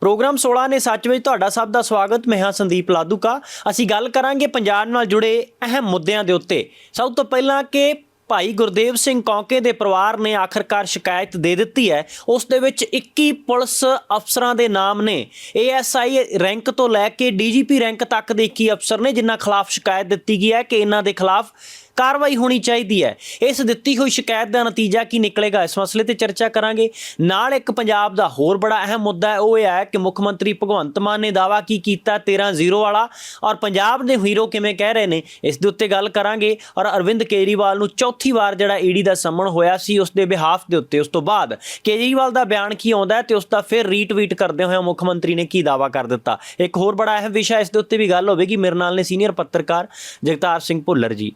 Programme 16 ਨੇ ਸੱਚ ਵਿੱਚ ਤੁਹਾਡਾ ਸਭ ਦਾ ਸਵਾਗਤ। ਮੈਂ ਹਾਂ ਸੰਦੀਪ ਲਾਦੂਕਾ। ਅਸੀਂ ਗੱਲ ਕਰਾਂਗੇ ਪੰਜਾਬ ਨਾਲ ਜੁੜੇ ਅਹਿਮ ਮੁੱਦਿਆਂ ਦੇ ਉੱਤੇ। ਸਭ ਤੋਂ ਪਹਿਲਾਂ ਕਿ ਭਾਈ ਗੁਰਦੇਵ ਸਿੰਘ ਕੌਂਕੇ ਦੇ ਪਰਿਵਾਰ ਨੇ ਆਖਰਕਾਰ ਸ਼ਿਕਾਇਤ ਦੇ ਦਿੱਤੀ ਹੈ। ਉਸ ਦੇ ਵਿੱਚ 21 ਪੁਲਿਸ ਅਫਸਰਾਂ ਦੇ ਨਾਮ ਨੇ। ਏਐਸਆਈ ਰੈਂਕ ਤੋਂ ਲੈ ਕੇ ਡੀਜੀਪੀ ਰੈਂਕ ਤੱਕ ਦੇ 21 ਅਫਸਰ ਨੇ, ਜਿਨ੍ਹਾਂ ਖਿਲਾਫ ਸ਼ਿਕਾਇਤ ਦਿੱਤੀ ਗਈ ਹੈ ਕਿ ਇਹਨਾਂ ਦੇ ਖਿਲਾਫ ਕਾਰਵਾਈ ਹੋਣੀ ਚਾਹੀਦੀ ਹੈ। ਇਸ ਦਿੱਤੀ ਹੋਈ ਸ਼ਿਕਾਇਤ ਦਾ ਨਤੀਜਾ ਕੀ ਨਿਕਲੇਗਾ? ਇਸ ਮਸਲੇ ਤੇ ਚਰਚਾ ਕਰਾਂਗੇ। ਨਾਲ ਇੱਕ ਪੰਜਾਬ ਦਾ ਹੋਰ ਬੜਾ ਅਹਿਮ ਮੁੱਦਾ ਹੈ, ਉਹ ਇਹ ਹੈ ਕਿ ਮੁੱਖ ਮੰਤਰੀ ਭਗਵੰਤ ਮਾਨ ਨੇ ਦਾਵਾ ਕੀ ਕੀਤਾ 13-0 ਵਾਲਾ ਔਰ ਪੰਜਾਬ ਦੇ ਹੀਰੋ ਕਿਵੇਂ ਕਹਿ ਰਹੇ ਨੇ, ਇਸ ਦੇ ਉੱਤੇ ਗੱਲ ਕਰਾਂਗੇ। ਔਰ ਅਰਵਿੰਦ ਕੇਜਰੀਵਾਲ ਨੂੰ ਚੌਥੀ ਵਾਰ ਜਿਹੜਾ ਈਡੀ ਦਾ ਸੰਮਣ ਹੋਇਆ ਸੀ, ਉਸ ਦੇ ਬਿਹਾਫ ਦੇ ਉੱਤੇ। ਉਸ ਤੋਂ ਬਾਅਦ ਕੇਜਰੀਵਾਲ ਦਾ ਬਿਆਨ ਕੀ ਆਉਂਦਾ ਹੈ ਤੇ ਉਸ ਦਾ ਫਿਰ ਰੀਟਵੀਟ ਕਰਦੇ ਹੋਏ ਮੁੱਖ ਮੰਤਰੀ ਨੇ ਕੀ ਦਾਵਾ ਕਰ ਦਿੱਤਾ? ਇੱਕ ਹੋਰ ਬੜਾ ਅਹਿਮ ਵਿਸ਼ਾ ਇਸ ਦੇ ਉੱਤੇ ਵੀ ਗੱਲ ਹੋਵੇਗੀ। ਮੇਰੇ ਨਾਲ ਨੇ ਸੀਨੀਅਰ ਪੱਤਰਕਾਰ ਜਗਤਾਰ ਸਿੰਘ ਭੁੱਲਰ ਜੀ।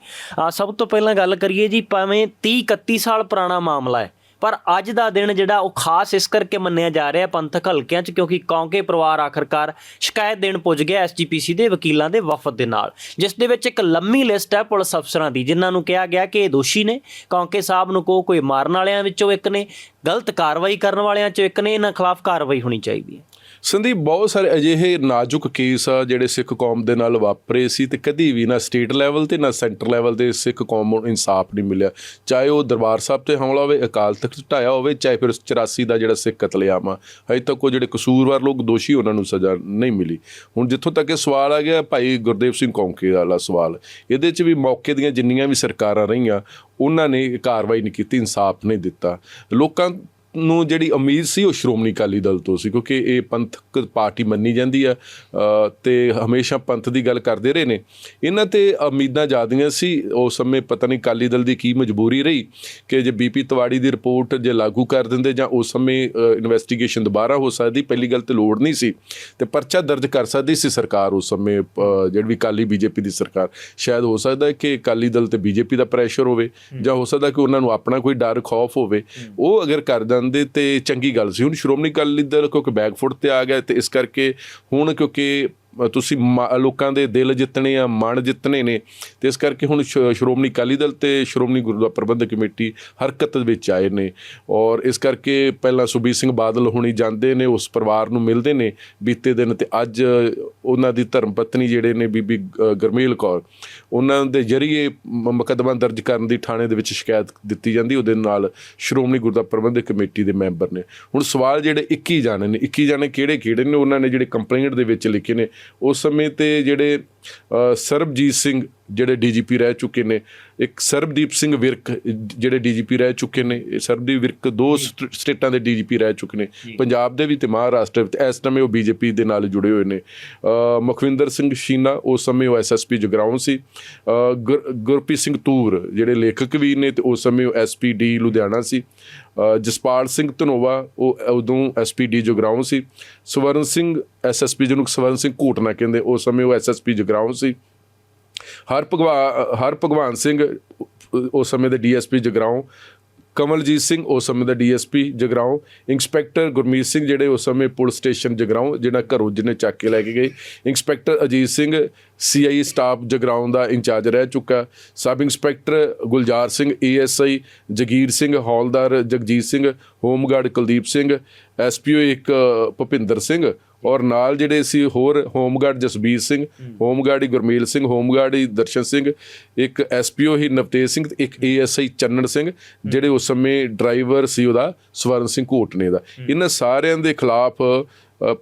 ਸਭ ਤੋਂ ਪਹਿਲਾਂ ਗੱਲ ਕਰੀਏ ਜੀ, ਭਾਵੇਂ 30 31 ਸਾਲ ਪੁਰਾਣਾ ਮਾਮਲਾ ਹੈ, ਪਰ ਅੱਜ ਦਾ ਦਿਨ ਜਿਹੜਾ ਉਹ ਖਾਸ ਇਸ ਕਰਕੇ ਮੰਨਿਆ ਜਾ ਰਿਹਾ ਪੰਥਕ ਹਲਕਿਆਂ 'ਚ, ਕਿਉਂਕਿ ਕੌਂਕੇ ਪਰਿਵਾਰ ਆਖਰਕਾਰ ਸ਼ਿਕਾਇਤ ਦੇਣ ਪੁੱਜ ਗਿਆ ਐਸਜੀਪੀਸੀ ਦੇ ਵਕੀਲਾਂ ਦੇ ਵਫਦ ਦੇ ਨਾਲ। ਜਿਸ ਦੇ ਵਿੱਚ ਇੱਕ ਲੰਮੀ ਲਿਸਟ ਹੈ ਪੁਲਿਸ ਅਫਸਰਾਂ ਦੀ, ਜਿਨ੍ਹਾਂ ਨੂੰ ਕਿਹਾ ਗਿਆ ਕਿ ਇਹ ਦੋਸ਼ੀ ਨੇ, ਕੌਂਕੇ ਸਾਹਿਬ ਨੂੰ ਕੋ ਕੋਈ ਮਾਰਨ ਵਾਲਿਆਂ ਵਿੱਚੋਂ ਇੱਕ ਨੇ, ਗਲਤ ਕਾਰਵਾਈ ਕਰਨ ਵਾਲਿਆਂ 'ਚੋਂ ਇੱਕ ਨੇ, ਇਹਨਾਂ ਖਿਲਾਫ ਕਾਰਵਾਈ ਹੋਣੀ ਚਾਹੀਦੀ ਹੈ। ਸੰਦੀਪ, ਬਹੁਤ ਸਾਰੇ ਅਜਿਹੇ ਨਾਜ਼ੁਕ ਕੇਸ ਆ ਜਿਹੜੇ ਸਿੱਖ ਕੌਮ ਦੇ ਨਾਲ ਵਾਪਰੇ ਸੀ ਤੇ ਕਦੀ ਵੀ ਨਾ ਸਟੇਟ ਲੈਵਲ ਤੇ ਨਾ ਸੈਂਟਰ ਲੈਵਲ ਤੇ ਸਿੱਖ ਕੌਮ ਨੂੰ ਇਨਸਾਫ ਨਹੀਂ ਮਿਲਿਆ। ਚਾਹੇ ਉਹ ਦਰਬਾਰ ਸਾਹਿਬ ਤੇ ਹਮਲਾ ਹੋਵੇ, ਅਕਾਲ ਤਖਤ ਢਾਇਆ ਹੋਵੇ, ਚਾਹੇ ਫਿਰ 84 ਦਾ ਜਿਹੜਾ ਸਿੱਖ ਕਤਲੇਆਮ ਆ, ਹਜੇ ਤੱਕ ਉਹ ਜਿਹੜੇ ਕਸੂਰਵਾਰ ਲੋਕ ਦੋਸ਼ੀ ਉਹਨਾਂ ਨੂੰ ਸਜ਼ਾ ਨਹੀਂ ਮਿਲੀ। ਹੁਣ ਜਿੱਥੋਂ ਤੱਕ ਇਹ ਸਵਾਲ ਆ ਗਿਆ, ਭਾਈ ਗੁਰਦੇਵ ਸਿੰਘ ਕੌਂਕੇ ਵਾਲਾ ਸਵਾਲ, ਇਹਦੇ 'ਚ ਵੀ ਮੌਕੇ ਦੀਆਂ ਜਿੰਨੀਆਂ ਵੀ ਸਰਕਾਰਾਂ ਰਹੀਆਂ, ਉਹਨਾਂ ਨੇ ਕਾਰਵਾਈ ਨਹੀਂ ਕੀਤੀ, ਇਨਸਾਫ ਨਹੀਂ ਦਿੱਤਾ। ਲੋਕਾਂ ਨੂੰ ਜਿਹੜੀ ਉਮੀਦ ਸੀ ਉਹ ਸ਼੍ਰੋਮਣੀ ਅਕਾਲੀ ਦਲ ਤੋਂ ਸੀ ਕਿਉਂਕਿ ਇਹ ਪੰਥਕ ਪਾਰਟੀ ਮੰਨੀ ਜਾਂਦੀ ਆ ਤੇ ਹਮੇਸ਼ਾ ਪੰਥ ਦੀ ਗੱਲ ਕਰਦੇ ਰਹੇ ਨੇ। ਇਹਨਾਂ ਤੇ ਉਮੀਦਾਂ ਜ਼ਿਆਦੀਆਂ ਸੀ ਉਸ ਸਮੇਂ ਪਤਾ ਨਹੀਂ ਅਕਾਲੀ ਦਲ ਦੀ ਕੀ ਮਜਬੂਰੀ ਰਹੀ ਕਿ ਜੇ ਬੀਪੀ ਤਵਾੜੀ ਦੀ ਰਿਪੋਰਟ ਜੇ ਲਾਗੂ ਕਰ ਦਿੰਦੇ ਜਾਂ ਉਸ ਸਮੇਂ ਇਨਵੈਸਟੀਗੇਸ਼ਨ ਦੁਬਾਰਾ ਹੋ ਸਕਦੀ ਪਹਿਲੀ ਗੱਲ ਤੇ ਲੋੜ ਨਹੀਂ ਸੀ ਤੇ ਪਰਚਾ ਦਰਜ ਕਰ ਸਕਦੀ ਸੀ ਸਰਕਾਰ ਉਸ ਸਮੇਂ ਜਿਹੜੀ ਵੀ ਅਕਾਲੀ ਬੀਜੇਪੀ ਦੀ ਸਰਕਾਰ। ਸ਼ਾਇਦ ਹੋ ਸਕਦਾ ਹੈ ਕਿ ਅਕਾਲੀ ਦਲ ਤੇ ਬੀਜੇਪੀ ਦਾ ਪ੍ਰੈਸ਼ਰ ਹੋਵੇ ਜਾਂ ਹੋ ਸਕਦਾ ਕਿ ਉਹਨਾਂ ਨੂੰ ਆਪਣਾ ਕੋਈ ਡਰ ਖੌਫ ਹੋਵੇ। ਉਹ ਅਗਰ ਕਰ ਦਿੰਦੇ ਤੇ ਚੰਗੀ ਗੱਲ ਸੀ। ਹੁਣ ਸ਼੍ਰੋਮਣੀ ਅਕਾਲੀ ਦਲ ਕਿਉਂਕਿ ਬੈਕਫੁੱਟ ਤੇ ਆ ਗਿਆ ਤੇ ਇਸ ਕਰਕੇ ਹੁਣ ਕਿਉਂਕਿ ਤੁਸੀਂ ਮਾ- ਲੋਕਾਂ ਦੇ ਦਿਲ ਜਿੱਤਣੇ ਆ ਮਨ ਜਿੱਤਣੇ ਨੇ ਤੇ ਇਸ ਕਰਕੇ ਹੁਣ ਸ਼- ਸ਼੍ਰੋਮਣੀ ਅਕਾਲੀ ਦਲ ਤੇ ਸ਼੍ਰੋਮਣੀ ਗੁਰਦੁਆਰਾ ਪ੍ਰਬੰਧਕ ਕਮੇਟੀ ਹਰਕਤ ਵਿੱਚ ਆਏ ਨੇ ਔਰ ਇਸ ਕਰਕੇ ਪਹਿਲਾਂ ਸੁਬੀਰ ਸਿੰਘ ਬਾਦਲ ਹੁਣੀ ਜਾਂਦੇ ਨੇ ਉਸ ਪਰਿਵਾਰ ਨੂੰ ਮਿਲਦੇ ਨੇ ਬੀਤੇ ਦਿਨ ਤੇ ਅੱਜ ਉਹਨਾਂ ਦੀ ਧਰਮ ਪਤਨੀ ਜਿਹੜੇ ਨੇ ਬੀਬੀ ਅ, ਗੁਰਮੇਲ ਕੌਰ ਉਹਨਾਂ ਦੇ ਜਰੀਏ ਮ- ਮੁਕੱਦਮਾ ਦਰਜ ਕਰਨ ਦੀ ਥਾਣੇ ਦੇ ਵਿੱਚ ਸ਼ਿਕਾਇਤ ਦਿੱਤੀ ਜਾਂਦੀ ਉਹਦੇ ਨਾਲ ਸ਼੍ਰੋਮਣੀ ਗੁਰਦੁਆਰਾ ਪ੍ਰਬੰਧਕ ਕਮੇਟੀ ਦੇ ਮੈਂਬਰ ਨੇ। ਹੁਣ ਸਵਾਲ ਜਿਹੜੇ 21 ਜਾਣੇ ਨੇ 21 ਜਾਣੇ ਕਿਹੜੇ ਕਿਹੜੇ ਨੇ ਉਹਨਾਂ ਨੇ ਜਿਹੜੇ ਕੰਪਲੇਂਟ ਦੇ ਵਿੱਚ ਲਿਖੇ ਨੇ ਉਸ ਸਮੇਂ ਤੇ ਜਿਹੜੇ ਸਰਬਜੀਤ ਸਿੰਘ ਜਿਹੜੇ ਡੀਜੀਪੀ ਰਹਿ ਚੁੱਕੇ ਨੇ ਇੱਕ ਸਰਬਦੀਪ ਸਿੰਘ ਵਿਰਕ ਜਿਹੜੇ ਡੀਜੀਪੀ ਰਹਿ ਚੁੱਕੇ ਨੇ ਸਰਬਦੀਪ ਵਿਰਕ ਦੋ ਸਟ- ਸਟੇਟਾਂ ਦੇ ਡੀਜੀਪੀ ਰਹਿ ਚੁੱਕੇ ਨੇ ਪੰਜਾਬ ਦੇ ਵੀ ਤੇ ਮਹਾਰਾਸ਼ਟਰ ਤੇ ਇਸ ਸਮੇਂ ਉਹ ਬੀਜੇਪੀ ਦੇ ਨਾਲ ਜੁੜੇ ਹੋਏ ਨੇ। ਮੁਖਵਿੰਦਰ ਸਿੰਘ ਸ਼ੀਨਾ ਉਸ ਸਮੇਂ ਉਹ ਐਸਐਸਪੀ ਜਗਰਾਉਂ ਸੀ। ਗੁਰਪ੍ਰੀਤ ਸਿੰਘ ਤੂਰ ਜਿਹੜੇ ਲੇਖਕ ਵੀ ਨੇ ਤੇ ਉਸ ਸਮੇਂ ਉਹ ਐਸਪੀਡੀ ਲੁਧਿਆਣਾ ਸੀ। ਜਸਪਾਲ ਸਿੰਘ ਧਨੋਵਾ ਉਹ ਉਦੋਂ ਐਸਪੀਡੀ ਜਗਰਾਉਂ ਸੀ। ਸਵਰਨ ਸਿੰਘ ਐਸਐਸਪੀ ਜਿਹਨੂੰ ਸਵਰਨ ਸਿੰਘ ਘੂਟਨਾ ਕਹਿੰਦੇ ਉਸ ਸਮੇਂ ਉਹ ਐਸਐਸਪੀ ਜਗਰਾਉਂ ਸੀ। ਹਰ ਭਗਵਾ, ਹਰ ਭਗਵਾਨ ਸਿੰਘ ਉਸ ਸਮੇਂ ਦੇ ਡੀਐਸਪੀ ਜਗਰਾਉਂ, ਕਮਲਜੀਤ ਸਿੰਘ ਉਸ ਸਮੇਂ ਦਾ ਡੀਐਸਪੀ ਜਗਰਾਉਂ, ਇੰਸਪੈਕਟਰ ਗੁਰਮੀਤ ਸਿੰਘ ਜਿਹੜੇ ਉਸ ਸਮੇਂ ਪੁਲਿਸ ਸਟੇਸ਼ਨ ਜਗਰਾਉਂ ਜਿਹੜਾ ਘਰੋਂ ਜਿਹਨੇ ਚੱਕ ਕੇ ਲੈ ਕੇ ਗਏ। Inspector Ajit Singh CI staff Jagraon ਦਾ ਇੰਚਾਰਜ ਰਹਿ ਚੁੱਕਾ। Sub inspector Gulzar Singh ASI Jagir Singh, ਹੌਲਦਾਰ Jagjit Singh, home guard Kuldeep Singh SPO ਇੱਕ ਭੁਪਿੰਦਰ ਸਿੰਘ ਔਰ ਨਾਲ ਜਿਹੜੇ ਸੀ ਹੋਰ home guard Jasbir Singh home guard ਹੀ ਗੁਰਮੇਲ ਸਿੰਘ ਹੋਮਗਾਰਡ ਹੀ ਦਰਸ਼ਨ ਸਿੰਘ ਇੱਕ ਐਸਪੀਓ ਹੀ ਨਵਤੇਜ ਸਿੰਘ ਤੇ ਇੱਕ ਏਐਸਆਈ ਚੰਨਣ ਸਿੰਘ ਜਿਹੜੇ ਉਸ ਸਮੇਂ ਡਰਾਈਵਰ ਸੀ ਉਹਦਾ ਸਵਰਨ ਸਿੰਘ ਘੋਟਨੇ ਦਾ। ਇਹਨਾਂ ਸਾਰਿਆਂ ਦੇ ਖਿਲਾਫ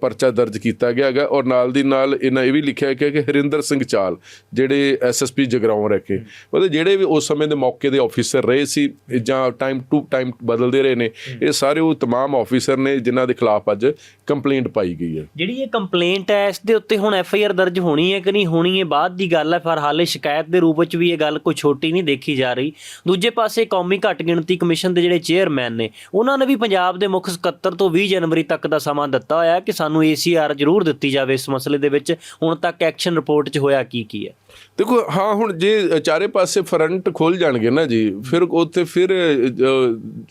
ਪਰਚਾ ਦਰਜ ਕੀਤਾ ਗਿਆ ਹੈਗਾ ਔਰ ਨਾਲ ਦੀ ਨਾਲ ਇਹਨਾਂ ਇਹ ਵੀ ਲਿਖਿਆ ਗਿਆ ਕਿ ਹਰਿੰਦਰ ਸਿੰਘ ਚਾਲ ਜਿਹੜੇ ਐਸਐਸਪੀ ਜਗਰਾਉਂ ਰੱਖੇ ਮਤਲਬ ਜਿਹੜੇ ਵੀ ਉਸ ਸਮੇਂ ਦੇ ਮੌਕੇ ਦੇ ਆਫੀਸਰ ਰਹੇ ਸੀ ਜਾਂ ਟਾਈਮ ਟੂ ਟਾਈਮ ਬਦਲਦੇ ਰਹੇ ਨੇ ਇਹ ਸਾਰੇ ਉਹ तमाम ਆਫੀਸਰ ਨੇ ਜਿਨ੍ਹਾਂ ਦੇ ਖਿਲਾਫ ਅੱਜ ਕੰਪਲੇਂਟ ਪਾਈ ਗਈ ਹੈ ਜਿਹੜੀ ਇਹ ਕੰਪਲੇਂਟ ਹੈ ਇਸ ਦੇ ਉੱਤੇ ਹੁਣ ਐਫ ਆਈ ਆਰ ਦਰਜ ਹੋਣੀ ਹੈ ਕਿ ਨਹੀਂ ਹੋਣੀ ਹੈ ਬਾਅਦ ਦੀ ਗੱਲ ਹੈ ਪਰ ਹਾਲੇ ਸ਼ਿਕਾਇਤ ਦੇ ਰੂਪ ਵਿੱਚ ਵੀ ਇਹ ਗੱਲ ਕੋਈ ਛੋਟੀ ਨਹੀਂ ਦੇਖੀ ਜਾ ਰਹੀ ਦੂਜੇ ਪਾਸੇ ਕੌਮੀ ਘੱਟ ਗਿਣਤੀ ਕਮਿਸ਼ਨ ਦੇ ਜਿਹੜੇ ਚੇਅਰਮੈਨ ਨੇ ਉਹਨਾਂ ਨੇ ਵੀ ਪੰਜਾਬ ਦੇ ਮੁੱਖ ਸਕੱਤਰ ਤੋਂ 20 ਜਨਵਰੀ ਤੱਕ ਦਾ ਸਮਾਂ ਦਿੱਤਾ ਹੋਇਆ ਹੈ ਕਿ ਸਾਨੂੰ ਏਸੀਆਰ ਜ਼ਰੂਰ ਦਿੱਤੀ ਜਾਵੇ ਇਸ ਮਸਲੇ ਦੇ ਵਿੱਚ। ਹੁਣ ਤੱਕ ਐਕਸ਼ਨ ਰਿਪੋਰਟ 'ਚ ਹੋਇਆ ਕੀ ਕੀ ਹੈ? ਦੇਖੋ, ਹਾਂ, ਹੁਣ ਜੇ ਚਾਰੇ ਪਾਸੇ ਫਰੰਟ ਖੋਲ ਜਾਣਗੇ ਨਾ ਜੀ, ਫਿਰ ਉੱਥੇ ਫਿਰ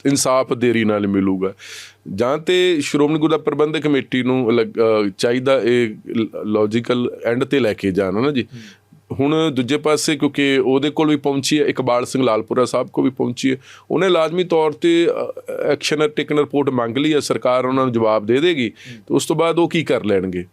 ਇਨਸਾਫ ਦੇਰੀ ਨਾਲ ਮਿਲੂਗਾ। ਜਾਂ ਤੇ ਸ਼੍ਰੋਮਣੀ ਗੁਰਦੁਆਰਾ ਪ੍ਰਬੰਧਕ ਕਮੇਟੀ ਨੂੰ ਚਾਹੀਦਾ ਇਹ ਲੌਜੀਕਲ ਐਂਡ ਤੇ ਲੈ ਕੇ ਜਾਣਾ ਨਾ ਜੀ? ਹੁਣ ਦੂਜੇ ਪਾਸੇ ਕਿਉਂਕਿ ਉਹਦੇ ਕੋਲ ਵੀ ਪਹੁੰਚੀ ਹੈ ਇਕਬਾਲ ਸਿੰਘ ਲਾਲਪੁਰਾ ਸਾਹਿਬ ਕੋ ਵੀ ਪਹੁੰਚੀ ਹੈ। ਉਹਨੇ ਲਾਜ਼ਮੀ ਤੌਰ ਤੇ ਐਕਸ਼ਨ ਟੇਕਨ ਰਿਪੋਰਟ ਮੰਗ ਲਈ ਹੈ ਸਰਕਾਰ ਉਹਨਾਂ ਨੂੰ ਜਵਾਬ ਦੇ ਦੇਗੀ ਤੇ ਉਸ ਤੋਂ ਬਾਅਦ ਉਹ ਕੀ ਕਰ ਲੈਣਗੇ?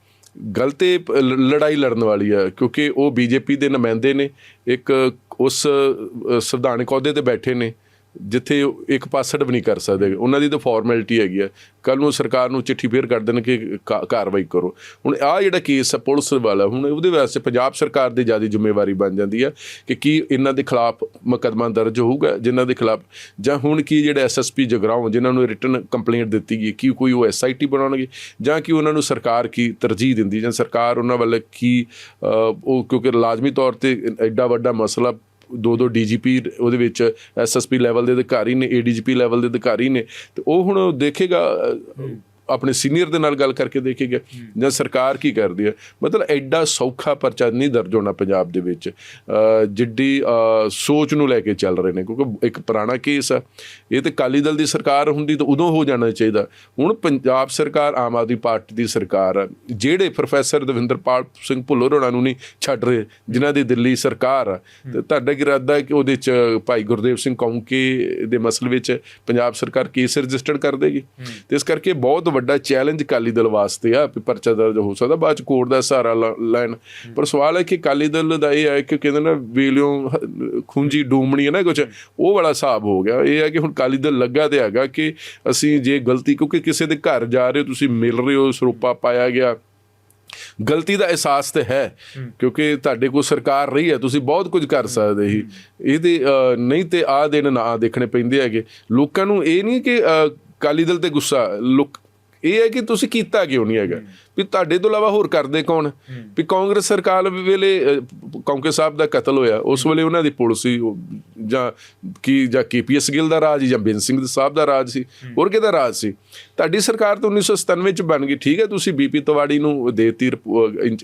ਗੱਲ ਤੇ ਪ- ਲ- ਲੜਾਈ ਲੜਨ ਵਾਲੀ ਹੈ ਕਿਉਂਕਿ ਉਹ ਬੀਜੇਪੀ ਦੇ ਨੁਮਾਇੰਦੇ ਨੇ ਇੱਕ ਉਸ ਅ, ਸੰਵਿਧਾਨਕ ਅਹੁਦੇ ਤੇ ਬੈਠੇ ਨੇ। ਜਿੱਥੇ ਉਹ ਇੱਕ ਪਾਸੜ ਵੀ ਨਹੀਂ ਕਰ ਸਕਦੇ। ਉਹਨਾਂ ਦੀ ਤਾਂ ਫਾਰਮੈਲਿਟੀ ਹੈਗੀ ਹੈ ਕੱਲ ਨੂੰ ਸਰਕਾਰ ਨੂੰ ਚਿੱਠੀ ਫੇਰ ਕਰ ਦੇਣ ਕਿ ਕਾ- ਕਾਰਵਾਈ ਕਰੋ। ਹੁਣ ਆ ਜਿਹੜਾ ਕੇਸ ਹੈ ਪੁਲਿਸ ਵਾਲਾ, ਹੁਣ ਉਹਦੇ ਵਾਸਤੇ ਪੰਜਾਬ ਸਰਕਾਰ ਦੀ ਜ਼ਿਆਦਾ ਜ਼ਿੰਮੇਵਾਰੀ ਬਣ ਜਾਂਦੀ ਹੈ ਕਿ ਕੀ ਇਹਨਾਂ ਦੇ ਖਿਲਾਫ ਮੁਕੱਦਮਾ ਦਰਜ ਹੋਊਗਾ, ਜਿਨ੍ਹਾਂ ਦੇ ਖਿਲਾਫ ਜਾਂ ਹੁਣ ਕੀ ਜਿਹੜੇ ਐਸਐਸਪੀ ਜਗਰਾਉਂ ਜਿਨ੍ਹਾਂ ਨੂੰ ਰਿਟਨ ਕੰਪਲੇਂਟ ਦਿੱਤੀ ਗਈ, ਕੀ ਕੋਈ ਉਹ ਐਸਆਈਟੀ ਬਣਾਉਣਗੇ, ਜਾਂ ਕਿ ਉਹਨਾਂ ਨੂੰ ਸਰਕਾਰ ਕੀ ਤਰਜੀਹ ਦਿੰਦੀ, ਜਾਂ ਸਰਕਾਰ ਉਹਨਾਂ ਵੱਲ ਕੀ ਉਹ ਕਿਉਂਕਿ ਲਾਜ਼ਮੀ ਤੌਰ ਤੇ ਐਡਾ ਵੱਡਾ ਮਸਲਾ ਦੋ ਦੋ ਡੀਜੀਪੀ ਉਹਦੇ ਵਿੱਚ ਐਸਐਸਪੀ ਲੈਵਲ ਦੇ ਅਧਿਕਾਰੀ ਨੇ ਏਡੀਜੀਪੀ ਲੈਵਲ ਦੇ ਅਧਿਕਾਰੀ ਨੇ, ਤੇ ਉਹ ਹੁਣ ਦੇਖੇਗਾ ਆਪਣੇ ਸੀਨੀਅਰ ਦੇ ਨਾਲ ਗੱਲ ਕਰਕੇ ਦੇਖੇਗਾ ਜਾਂ ਸਰਕਾਰ ਕੀ ਕਰਦੀ ਹੈ? ਮਤਲਬ ਐਡਾ ਸੌਖਾ ਪਰਚਾ ਨਹੀਂ ਦਰਜ ਹੋਣਾ ਪੰਜਾਬ ਦੇ ਵਿੱਚ। ਜਿੱਡੀ ਸੋਚ ਨੂੰ ਲੈ ਕੇ ਚੱਲ ਰਹੇ ਨੇ ਕਿਉਂਕਿ ਇੱਕ ਪੁਰਾਣਾ ਕੇਸ ਆ। ਇਹ ਤੇ ਕਾਲੀ ਦਲ ਦੀ ਸਰਕਾਰ ਹੁੰਦੀ ਤਾਂ ਉਦੋਂ ਹੋ ਜਾਣਾ ਚਾਹੀਦਾ। ਹੁਣ ਪੰਜਾਬ ਸਰਕਾਰ ਆਮ ਆਦਮੀ ਪਾਰਟੀ ਦੀ ਸਰਕਾਰ ਆ। ਜਿਹੜੇ ਪ੍ਰੋਫੈਸਰ ਦਵਿੰਦਰਪਾਲ ਸਿੰਘ ਭੁੱਲਰ ਹੋਣਾ ਨੂੰ ਨਹੀਂ ਛੱਡ ਰਹੇ ਜਿਨ੍ਹਾਂ ਦੀ ਦਿੱਲੀ ਸਰਕਾਰ ਆ। ਤੇ ਤੁਹਾਡਾ ਕੀ ਇਰਾਦਾ ਹੈ ਕਿ ਉਹਦੇ ਚ ਭਾਈ ਗੁਰਦੇਵ ਸਿੰਘ ਕੌਂਕੇ ਦੇ ਮਸਲੇ ਵਿੱਚ ਪੰਜਾਬ ਸਰਕਾਰ ਕੇਸ ਰਜਿਸਟਰਡ ਕਰ ਦੇਗੀ? ਤੇ ਇਸ ਕਰਕੇ ਬਹੁਤ ਵੱਡਾ ਚੈਲੰਜ ਅਕਾਲੀ ਦਲ ਵਾਸਤੇ ਆ ਪਰਚਾ ਦਰਜ ਹੋ ਸਕਦਾ ਬਾਅਦ ਚ ਕੋਰਟ ਦਾ ਸਹਾਰਾ ਲੈਣ। ਪਰ ਸਵਾਲ ਹੈ ਕਿ ਅਕਾਲੀ ਦਲ ਦਾ ਇਹ ਹੈ ਕਿ ਕਹਿੰਦੇ ਨਾ ਵੇਲਿਓ ਖੁੰਜੀ ਡੂਮਣੀ ਹੈ ਨਾ ਕੁਝ ਉਹ ਵਾਲਾ ਹਿਸਾਬ ਹੋ ਗਿਆ। ਇਹ ਹੈ ਕਿ ਹੁਣ ਅਕਾਲੀ ਦਲ ਲੱਗਾ ਤੇ ਹੈਗਾ ਕਿ ਅਸੀਂ ਜੇ ਗਲਤੀ ਕਿਉਂਕਿ ਕਿਸੇ ਦੇ ਘਰ ਜਾ ਰਹੇ ਹੋ ਤੁਸੀਂ ਮਿਲ ਰਹੇ ਹੋ ਸਰੂਪਾ ਪਾਇਆ ਗਿਆ। ਗਲਤੀ ਦਾ ਅਹਿਸਾਸ ਤੇ ਹੈ ਕਿਉਂਕਿ ਤੁਹਾਡੇ ਕੋਲ ਸਰਕਾਰ ਰਹੀ ਹੈ ਤੁਸੀਂ ਬਹੁਤ ਕੁਝ ਕਰ ਸਕਦੇ ਸੀ। ਇਹਦੇ ਨਹੀਂ ਤੇ ਆ ਦਿਨ ਨਾ ਦੇਖਣੇ ਪੈਂਦੇ ਹੈਗੇ। ਲੋਕਾਂ ਨੂੰ ਇਹ ਨਹੀਂ ਕਿ ਅ, ਅਕਾਲੀ ਦਲ ਤੇ ਗੁੱਸਾ ਲੋਕ ਇਹ ਹੈ ਕਿ ਤੁਸੀਂ ਕੀਤਾ ਕਿਉਂ ਨਹੀਂ ਹੈਗਾ? ਵੀ ਤੁਹਾਡੇ ਤੋਂ ਇਲਾਵਾ ਹੋਰ ਕਰਦੇ ਕੌਣ? ਵੀ ਕਾਂਗਰਸ ਸਰਕਾਰ ਵੇਲੇ ਕੌਂਕੇ ਸਾਹਿਬ ਦਾ ਕਤਲ ਹੋਇਆ ਉਸ ਵੇਲੇ ਉਹਨਾਂ ਦੀ ਪੁਲਿਸ ਜਾਂ ਕੀ ਜਾਂ ਕੇਪੀਐਸ ਗਿੱਲ ਦਾ ਰਾਜ ਸੀ ਜਾਂ ਬਿੰਦ ਸਿੰਘ ਸਾਹਿਬ ਦਾ ਰਾਜ ਸੀ ਹੋਰ ਕਿਹਦਾ ਰਾਜ ਸੀ? ਤੁਹਾਡੀ ਸਰਕਾਰ ਤਾਂ 1997 ਚ ਬਣ ਗਈ ਠੀਕ ਹੈ ਤੁਸੀਂ ਬੀਪੀ ਤਵਾੜੀ ਨੂੰ ਦੇਤੀ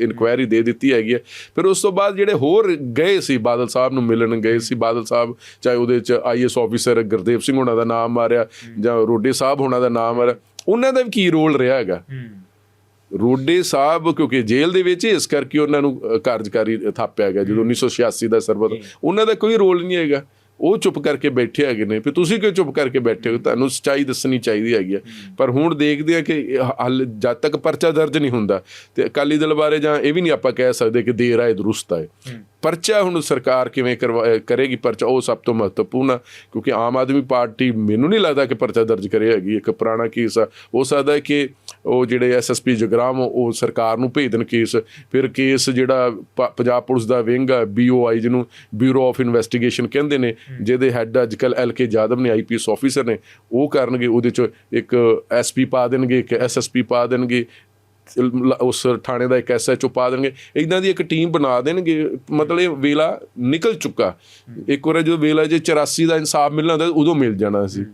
ਇਨਕੁਆਇਰੀ ਦੇ ਦਿੱਤੀ ਹੈਗੀ ਹੈ। ਫਿਰ ਉਸ ਤੋਂ ਬਾਅਦ ਜਿਹੜੇ ਹੋਰ ਗਏ ਸੀ ਬਾਦਲ ਸਾਹਿਬ ਨੂੰ ਮਿਲਣ ਗਏ ਸੀ ਬਾਦਲ ਸਾਹਿਬ ਚਾਹੇ ਉਹਦੇ ਚ ਆਈਐਸ ਆਫੀਸਰ ਗੁਰਦੇਵ ਸਿੰਘ ਹੋਣਾ ਦਾ ਨਾਮ ਆ ਰਿਹਾ ਜਾਂ ਰੋਡੇ ਸਾਹਿਬ ਹੋਣਾ ਦਾ ਨਾਮ ਆ ਰਿਹਾ ਉਹਨਾਂ ਦਾ ਵੀ ਕੀ ਰੋਲ ਰਿਹਾ ਹੈਗਾ? ਰੋਡੇ ਸਾਹਿਬ ਕਿਉਂਕਿ ਜੇਲ੍ਹ ਦੇ ਵਿੱਚ ਇਸ ਕਰਕੇ ਉਹਨਾਂ ਨੂੰ ਕਾਰਜਕਾਰੀ ਥਾਪਿਆ ਗਿਆ ਜਦੋਂ 1986 ਦਾ ਸਰਬਤ ਉਹਨਾਂ ਦਾ ਕੋਈ ਰੋਲ ਨਹੀਂ ਹੈਗਾ। ਉਹ ਚੁੱਪ ਕਰਕੇ ਬੈਠੇ ਹੈਗੇ ਨੇ। ਵੀ ਤੁਸੀਂ ਕਿਉਂ ਚੁੱਪ ਕਰਕੇ ਬੈਠੇ ਹੋ? ਤੁਹਾਨੂੰ ਸੱਚਾਈ ਦੱਸਣੀ ਚਾਹੀਦੀ ਹੈਗੀ ਹੈ ਪਰ ਹੁਣ ਦੇਖਦੇ ਆ ਕਿ ਹੱਲ ਜਦ ਤੱਕ ਪਰਚਾ ਦਰਜ ਨਹੀਂ ਹੁੰਦਾ ਤੇ ਅਕਾਲੀ ਦਲ ਬਾਰੇ ਜਾਂ ਇਹ ਵੀ ਨਹੀਂ ਆਪਾਂ ਕਹਿ ਸਕਦੇ ਕਿ ਦੇਰ ਆਏ ਦਰੁਸਤ ਆਏ ਪਰਚਾ ਹੁਣ ਸਰਕਾਰ ਕਿਵੇਂ ਕਰੇਗੀ ਪਰਚਾ ਉਹ ਸਭ ਤੋਂ ਮਹੱਤਵਪੂਰਨ ਆ। ਕਿਉਂਕਿ ਆਮ ਆਦਮੀ ਪਾਰਟੀ ਮੈਨੂੰ ਨਹੀਂ ਲੱਗਦਾ ਕਿ ਪਰਚਾ ਦਰਜ ਕਰੇ ਹੈਗੀ ਇੱਕ ਪੁਰਾਣਾ ਕੇਸ ਆ। ਹੋ ਸਕਦਾ ਹੈ ਕਿ ਉਹ ਜਿਹੜੇ ਐਸਐਸਪੀ ਜਗਰਾਮ ਉਹ ਸਰਕਾਰ ਨੂੰ ਭੇਜ ਦੇਣ ਕੇਸ। ਫਿਰ ਕੇਸ ਜਿਹੜਾ ਪੰਜਾਬ ਪੁਲਿਸ ਦਾ ਵਿੰਗ ਆ ਬੀਓਆਈ ਜਿਹਨੂੰ ਬਿਊਰੋ ਆਫ ਇਨਵੈਸਟੀਗੇਸ਼ਨ ਕਹਿੰਦੇ ਨੇ ਜਿਹਦੇ ਹੈੱਡ ਅੱਜਕੱਲ ਐਲਕੇ ਜਾਦਵ ਨੇ ਆਈਪੀਐਸ ਆਫੀਸਰ ਨੇ ਉਹ ਕਰਨਗੇ ਉਹਦੇ ਚ ਇੱਕ ਐਸਪੀ ਪਾ ਦੇਣਗੇ ਇੱਕ ਐਸਐਸਪੀ ਪਾ ਦੇਣਗੇ ਲ- ਉਸ ਥਾਣੇ ਦਾ ਇੱਕ ਐਸਐਚਓ ਪਾ ਦੇਣਗੇ। ਇਦਾਂ ਦੀ ਇੱਕ ਟੀਮ ਬਣਾ ਦੇਣਗੇ ਮਤਲਬ ਇਹ ਵੇਲਾ ਨਿਕਲ ਚੁੱਕਾ। ਇੱਕ ਵਾਰ ਜਦੋਂ ਵੇਲਾ ਜੇ 84 ਦਾ ਇਨਸਾਫ ਮਿਲਣਾ ਹੁੰਦਾ ਉਦੋਂ ਮਿਲ ਜਾਣਾ ਸੀ।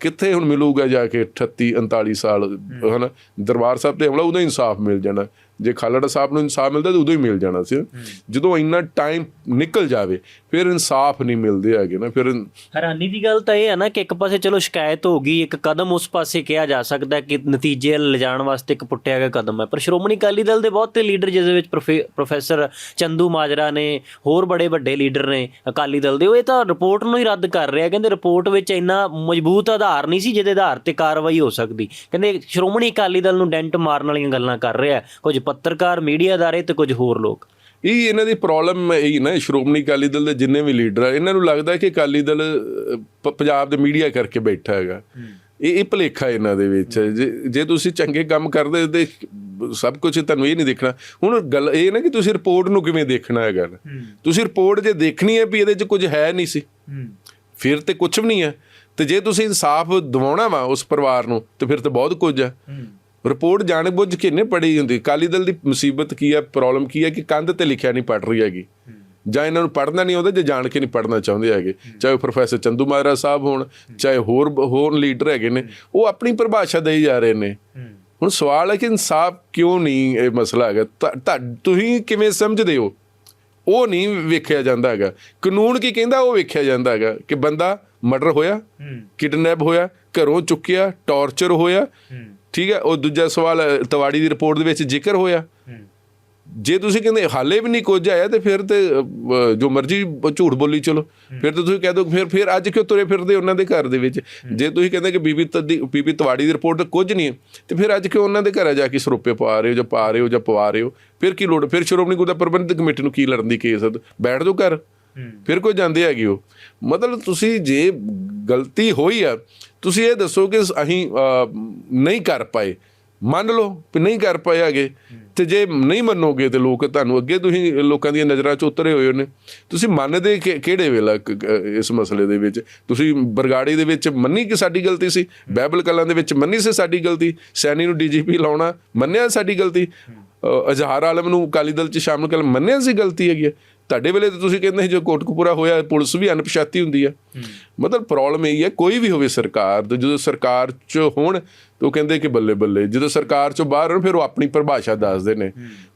ਕਿੱਥੇ ਹੁਣ ਮਿਲੂਗਾ ਜਾ ਕੇ 38 39 ਸਾਲ ਹਨਾ? ਦਰਬਾਰ ਸਾਹਿਬ ਤੇ ਹਮਲਾ ਉਦੋਂ ਹੀ ਇਨਸਾਫ ਮਿਲ ਜਾਣਾ। ਜੇ ਖਾਲੜਾ ਸਾਹਿਬ ਨੂੰ ਇਨਸਾਫ ਮਿਲਦਾ ਤਾਂ ਉਦੋਂ ਹੀ ਮਿਲ ਜਾਣਾ ਸੀ। ਜਦੋਂ ਇੰਨਾ ਟਾਈਮ ਨਿਕਲ ਜਾਵੇ ਫਿਰ ਇਨਸਾਫ ਨਹੀਂ ਮਿਲਦੇ ਹੈਗੇ ਨਾ ਫਿਰ ਹੈਰਾਨੀ ਦੀ ਗੱਲ ਤਾਂ ਇਹ ਹੈ ਨਾ ਕਿ ਇੱਕ ਪਾਸੇ ਚਲੋ ਸ਼ਿਕਾਇਤ ਹੋ ਗਈ ਇੱਕ ਕਦਮ ਉਸ ਪਾਸੇ ਕਿਹਾ ਜਾ ਸਕਦਾ ਕਿ ਨਤੀਜੇ ਲਿਜਾਣ ਵਾਸਤੇ ਇੱਕ ਪੁੱਟਿਆ ਗਿਆ ਕਦਮ ਹੈ। ਪਰ ਸ਼੍ਰੋਮਣੀ ਅਕਾਲੀ ਦਲ ਦੇ ਬਹੁਤੇ ਲੀਡਰ ਜਿਸ ਦੇ ਵਿੱਚ ਪ੍ਰੋਫੇ- ਪ੍ਰੋਫੈਸਰ ਚੰਦੂ ਮਾਜਰਾ ਨੇ ਹੋਰ ਬੜੇ ਵੱਡੇ ਲੀਡਰ ਨੇ ਅਕਾਲੀ ਦਲ ਦੇ ਉਹ ਇਹ ਤਾਂ ਰਿਪੋਰਟ ਨੂੰ ਹੀ ਰੱਦ ਕਰ ਰਿਹਾ। ਕਹਿੰਦੇ ਰਿਪੋਰਟ ਵਿੱਚ ਇੰਨਾ ਮਜ਼ਬੂਤ ਆਧਾਰ ਨਹੀਂ ਸੀ ਜਿਹਦੇ ਆਧਾਰ ਤੇ ਕਾਰਵਾਈ ਹੋ ਸਕਦੀ। ਕਹਿੰਦੇ ਸ਼੍ਰੋਮਣੀ ਅਕਾਲੀ ਦਲ ਨੂੰ ਡੈਂਟ ਮਾਰਨ ਵਾਲੀਆਂ ਗੱਲਾਂ ਕਰ ਰਿਹਾ। ਕੁਝ ਪੱਤਰਕਾਰ ਮੀਡੀਆ ਅਦਾਰੇ ਤੇ ਕੁਝ ਹੋਰ ਲੋਕ। ਇਹ ਇਹਨਾਂ ਦੀ ਪ੍ਰੋਬਲਮ ਇਹ ਨਾ ਸ਼੍ਰੋਮਣੀ ਅਕਾਲੀ ਦਲ ਦੇ ਜਿੰਨੇ ਵੀ ਲੀਡਰ ਆ ਇਹਨਾਂ ਨੂੰ ਲੱਗਦਾ ਕਿ ਅਕਾਲੀ ਦਲ ਪੰਜਾਬ ਦੇ ਮੀਡੀਆ ਕਰਕੇ ਬੈਠਾ ਹੈਗਾ। ਇਹ ਇਹ ਭਲੇਖਾ ਇਹਨਾਂ ਦੇ ਵਿੱਚ। ਜੇ ਤੁਸੀਂ ਚੰਗੇ ਕੰਮ ਕਰਦੇ ਤੇ ਸਭ ਕੁਝ ਤੁਹਾਨੂੰ ਇਹ ਨਹੀਂ ਦੇਖਣਾ। ਹੁਣ ਗੱਲ ਇਹ ਨਾ ਕਿ ਤੁਸੀਂ ਰਿਪੋਰਟ ਨੂੰ ਕਿਵੇਂ ਦੇਖਣਾ ਹੈਗਾ। ਤੁਸੀਂ ਰਿਪੋਰਟ ਜੇ ਦੇਖਣੀ ਹੈ ਵੀ ਇਹਦੇ 'ਚ ਕੁਝ ਹੈ ਨਹੀਂ ਸੀ। ਫਿਰ ਤੇ ਕੁਝ ਵੀ ਨਹੀਂ ਹੈ। ਤੇ ਜੇ ਤੁਸੀਂ ਇਨਸਾਫ ਦਿਵਾਉਣਾ ਵਾ ਉਸ ਪਰਿਵਾਰ ਨੂੰ ਤੇ ਫਿਰ ਤੇ ਬਹੁਤ ਕੁਝ ਹੈ। ਰਿਪੋਰਟ ਜਾਣਬੁੱਝ ਕੇ ਨਹੀਂ ਪੜੀ ਹੁੰਦੀ। ਕਾਲੀ ਦਲ ਦੀ ਮੁਸੀਬਤ ਕੀ ਹੈ ਪ੍ਰੋਬਲਮ ਕੀ ਹੈ ਕਿ ਕੰਧ ਤੇ ਲਿਖਿਆ ਨਹੀਂ ਪੜ ਰਹੀ ਹੈਗੀ। ਜਾਂ ਇਹਨਾਂ ਨੂੰ ਪੜਨਾ ਨਹੀਂ ਆਉਂਦਾ ਜੇ ਜਾਣ ਕੇ ਨਹੀਂ ਪੜਨਾ ਚਾਹੁੰਦੇ ਹੈਗੇ। ਚਾਹੇ ਪ੍ਰੋਫੈਸਰ ਚੰਦੂ ਮਾਜਰਾ ਸਾਹਿਬ ਹੋਣ ਚਾਹੇ ਹੋਰ ਹੋਰ ਲੀਡਰ ਹੈਗੇ ਨੇ ਉਹ ਆਪਣੀ ਪਰਿਭਾਸ਼ਾ ਦੇਈ ਜਾ ਰਹੇ ਨੇ। ਹੁਣ ਸਵਾਲ ਹੈ ਕਿ ਇਨਸਾਫ ਕਿਉਂ ਨਹੀਂ ਇਹ ਮਸਲਾ ਹੈਗਾ? ਤੁਸੀਂ ਕਿਵੇਂ ਸਮਝਦੇ ਹੋ? ਉਹ ਨਹੀਂ ਵੇਖਿਆ ਜਾਂਦਾ ਹੈਗਾ। ਕਾਨੂੰਨ ਕੀ ਕਹਿੰਦਾ ਉਹ ਵੇਖਿਆ ਜਾਂਦਾ ਹੈਗਾ ਕਿ ਬੰਦਾ ਮਰਡਰ ਹੋਇਆ ਕਿਡਨੈਪ ਹੋਇਆ ਘਰੋਂ ਚੁੱਕਿਆ ਟੌਰਚਰ ਹੋਇਆ। ਠੀਕ ਹੈ ਉਹ ਦੂਜਾ ਸਵਾਲ ਤਵਾੜੀ ਦੀ ਰਿਪੋਰਟ ਦੇ ਵਿੱਚ ਜ਼ਿਕਰ ਹੋਇਆ। ਜੇ ਤੁਸੀਂ ਕਹਿੰਦੇ ਹਾਲੇ ਵੀ ਨਹੀਂ ਕੁਝ ਆਇਆ ਤੇ ਫਿਰ ਤੇ ਜੋ ਮਰਜ਼ੀ ਝੂਠ ਬੋਲੀ ਚਲੋ। ਫਿਰ ਤਾਂ ਤੁਸੀਂ ਕਹਿ ਦੋ ਫਿਰ ਫਿਰ ਅੱਜ ਕਿਉਂ ਤੁਰੇ ਫਿਰਦੇ ਉਹਨਾਂ ਦੇ ਘਰ ਦੇ ਵਿੱਚ? ਜੇ ਤੁਸੀਂ ਕਹਿੰਦੇ ਕਿ ਬੀਬੀ ਤਦੀ ਬੀਬੀ ਤਵਾੜੀ ਦੀ ਰਿਪੋਰਟ ਕੁਝ ਨਹੀਂ ਤੇ ਫਿਰ ਅੱਜ ਕਿਉਂ ਉਹਨਾਂ ਦੇ ਘਰ ਜਾ ਕੇ ਸਰੋਪੇ ਪਵਾ ਰਹੇ ਹੋ ਜਾਂ ਪਾ ਰਹੇ ਹੋ ਜਾਂ ਪਵਾ ਰਹੇ ਹੋ? ਫਿਰ ਕੀ ਲੋੜ ਫਿਰ ਸ਼੍ਰੋਮਣੀ ਗੁਰਦੁਆਰਾ ਪ੍ਰਬੰਧਕ ਕਮੇਟੀ ਨੂੰ ਕੀ ਲੜਨ ਦੀ ਕੇਸ ਬੈਠ ਜਾਓ ਘਰ। ਫਿਰ ਕੋਈ ਜਾਂਦੇ ਹੈਗੇ ਹੋ। ਮਤਲਬ ਤੁਸੀਂ ਜੇ ਗਲਤੀ ਹੋਈ ਆ ਤੁਸੀਂ ਇਹ ਦੱਸੋ ਕਿ ਅਸੀਂ ਨਹੀਂ ਕਰ ਪਾਏ। ਮੰਨ ਲਓ ਕਿ ਨਹੀਂ ਕਰ ਪਾਏ ਹੈਗੇ, ਤੇ ਜੇ ਨਹੀਂ ਮੰਨੋਗੇ ਤੇ ਲੋਕ ਤੁਹਾਨੂੰ ਅੱਗੇ ਤੁਸੀਂ ਲੋਕਾਂ ਦੀਆਂ ਨਜ਼ਰਾਂ 'ਚ ਉਤਰੇ ਹੋਏ ਨੇ ਤੁਸੀਂ ਮੰਨਦੇ ਕਿ- ਕਿਹੜੇ ਵੇਲਾ ਇਸ ਮਸਲੇ ਦੇ ਵਿੱਚ? ਤੁਸੀਂ ਬਰਗਾੜੀ ਦੇ ਵਿੱਚ ਮੰਨੀ ਕਿ ਸਾਡੀ ਗਲਤੀ ਸੀ? ਬਾਈਬਲ ਕਲਾਂ ਦੇ ਵਿੱਚ ਮੰਨੀ ਸੀ ਸਾਡੀ ਗਲਤੀ? ਸੈਣੀ ਨੂੰ ਡੀਜੀਪੀ ਲਾਉਣਾ ਮੰਨਿਆ ਸਾਡੀ ਗਲਤੀ? ਅਜ਼ਹਾਰ ਆਲਮ ਨੂੰ ਅਕਾਲੀ ਦਲ 'ਚ ਸ਼ਾਮਲ ਕਰ ਮੰਨਿਆ ਸੀ ਗਲਤੀ ਹੈਗੀ ਹੈ? ਤੁਹਾਡੇ ਵੇਲੇ ਤਾਂ ਤੁਸੀਂ ਕਹਿੰਦੇ ਸੀ ਜੋ ਕੋਟਕਪੂਰਾ ਹੋਇਆ ਪੁਲਿਸ ਵੀ ਅਣਪਛਾਤੀ ਹੁੰਦੀ ਹੈ। ਮਤਲਬ ਪ੍ਰੋਬਲਮ ਇਹ ਹੈ ਕੋਈ ਵੀ ਹੋਵੇ ਸਰਕਾਰ ਤੇ ਜਦੋਂ ਸਰਕਾਰ 'ਚ ਹੋਣ ਤਾਂ ਉਹ ਕਹਿੰਦੇ ਕਿ ਬੱਲੇ ਬੱਲੇ ਜਦੋਂ ਸਰਕਾਰ 'ਚੋਂ ਬਾਹਰ ਹੋਣ ਫਿਰ ਉਹ ਆਪਣੀ ਪਰਿਭਾਸ਼ਾ ਦੱਸਦੇ ਨੇ।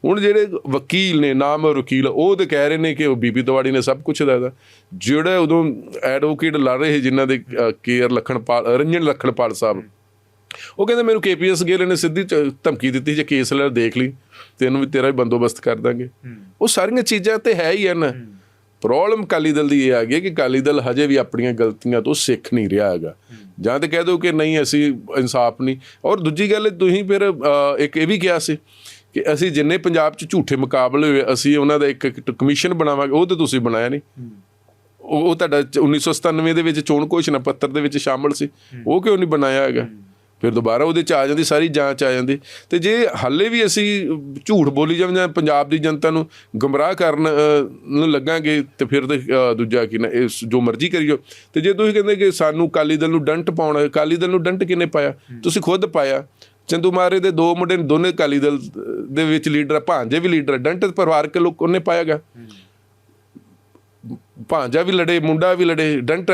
ਹੁਣ ਜਿਹੜੇ ਵਕੀਲ ਨੇ ਨਾਮ ਵਕੀਲ ਉਹ ਤੇ ਕਹਿ ਰਹੇ ਨੇ ਕਿ ਉਹ ਬੀਬੀ ਤਵਾੜੀ ਨੇ ਸਭ ਕੁਝ ਦੱਸਦਾ। ਜਿਹੜੇ ਉਦੋਂ ਐਡਵੋਕੇਟ ਲੜ ਰਹੇ ਜਿਨ੍ਹਾਂ ਦੇ ਕੇਅਰ ਲਖਣਪਾਲ ਰੰਜਨ ਲਖਣਪਾਲ ਸਾਹਿਬ ਉਹ ਕਹਿੰਦੇ ਮੈਨੂੰ ਕੇਪੀਐਸ ਗਿੱਲ ਨੇ ਸਿੱਧੀ ਧਮਕੀ ਦਿੱਤੀ ਜੇ ਕੇਸ ਲੈ ਦੇਖ ਲਈ ਤੈਨੂੰ ਵੀ ਤੇਰਾ ਵੀ ਬੰਦੋਬਸਤ ਕਰ ਦਾਂਗੇ। ਉਹ ਸਾਰੀਆਂ ਚੀਜ਼ਾਂ ਤੇ ਹੈ ਹੀ ਹਨ ਪ੍ਰੋਬਲਮ ਕਾਲੀ ਦਲ ਦੀ ਇਹ ਆ ਗਈ ਕਿ ਕਾਲੀ ਦਲ ਹਜੇ ਵੀ ਆਪਣੀਆਂ ਗਲਤੀਆਂ ਤੋਂ ਸਿੱਖ ਨਹੀਂ ਰਿਹਾ ਹੈਗਾ। ਜਾਂ ਤੇ ਕਹਿ ਦੋ ਕਿ ਨਹੀਂ ਅਸੀਂ ਇਨਸਾਫ ਨਹੀਂ। ਔਰ ਦੂਜੀ ਗੱਲ ਤੁਸੀਂ ਫਿਰ ਇੱਕ ਇਹ ਵੀ ਕਿਹਾ ਸੀ ਕਿ ਅਸੀਂ ਜਿੰਨੇ ਪੰਜਾਬ 'ਚ ਝੂਠੇ ਮੁਕਾਬਲੇ ਹੋਏ ਅਸੀਂ ਉਹਨਾਂ ਦਾ ਇੱਕ ਕਮਿਸ਼ਨ ਬਣਾਵਾਂਗੇ ਉਹ ਤੇ ਤੁਸੀਂ ਬਣਾਇਆ ਨਹੀਂ। ਉਹ ਤੁਹਾਡਾ ਚ- 1997 ਦੇ ਵਿੱਚ ਚੋਣ ਘੋਸ਼ਣਾ ਪੱਤਰ ਦੇ ਵਿੱਚ ਸ਼ਾਮਲ ਸੀ। ਉਹ ਕਿਉਂ ਨਹੀਂ ਬਣਾਇਆ ਹੈਗਾ? ਫਿਰ ਦੁਬਾਰਾ ਉਹਦੇ ਚ ਆ ਜਾਂਦੀ ਸਾਰੀ ਜਾਂਚ ਆ ਜਾਂਦੀ। ਤੇ ਜੇ ਹਾਲੇ ਵੀ ਅਸੀਂ ਝੂਠ ਬੋਲੀ ਜਾਵਾਂ ਜਾਂ ਪੰਜਾਬ ਦੀ ਜਨਤਾ ਨੂੰ ਗੁੰਮਰਾਹ ਕਰਨ ਨੂੰ ਲੱਗਾਂਗੇ ਤੇ ਫਿਰ ਤੇ ਦੂਜਾ ਕੀ ਨਾ ਇਹ ਜੋ ਮਰਜ਼ੀ ਕਰੀਓ। ਤੇ ਜੇ ਤੁਸੀਂ ਕਹਿੰਦੇ ਕਿ ਸਾਨੂੰ ਕਾਲੀ ਦਲ ਨੂੰ ਡੰਟ ਪਾਉਣਾ ਕਾਲੀ ਦਲ ਨੂੰ ਡੰਟ ਕਿਨੇ ਪਾਇਆ? ਤੁਸੀਂ ਖੁਦ ਪਾਇਆ। ਚੰਦੂ ਮਾਰੇ ਦੇ ਦੋ ਮੁੰਡੇ ਦੋਨੇ ਕਾਲੀ ਦਲ ਦੇ ਵਿੱਚ ਲੀਡਰ ਭਾਂਜੇ ਵੀ ਲੀਡਰ ਡੰਟ ਪਰਿਵਾਰਕ ਲੋਕ ਉਹਨੇ ਪਾਇਆਗਾ। ਭਾਂਜਾ ਵੀ ਲੜੇ ਮੁੰਡਾ ਵੀ ਲੜੇ ਡੰਟ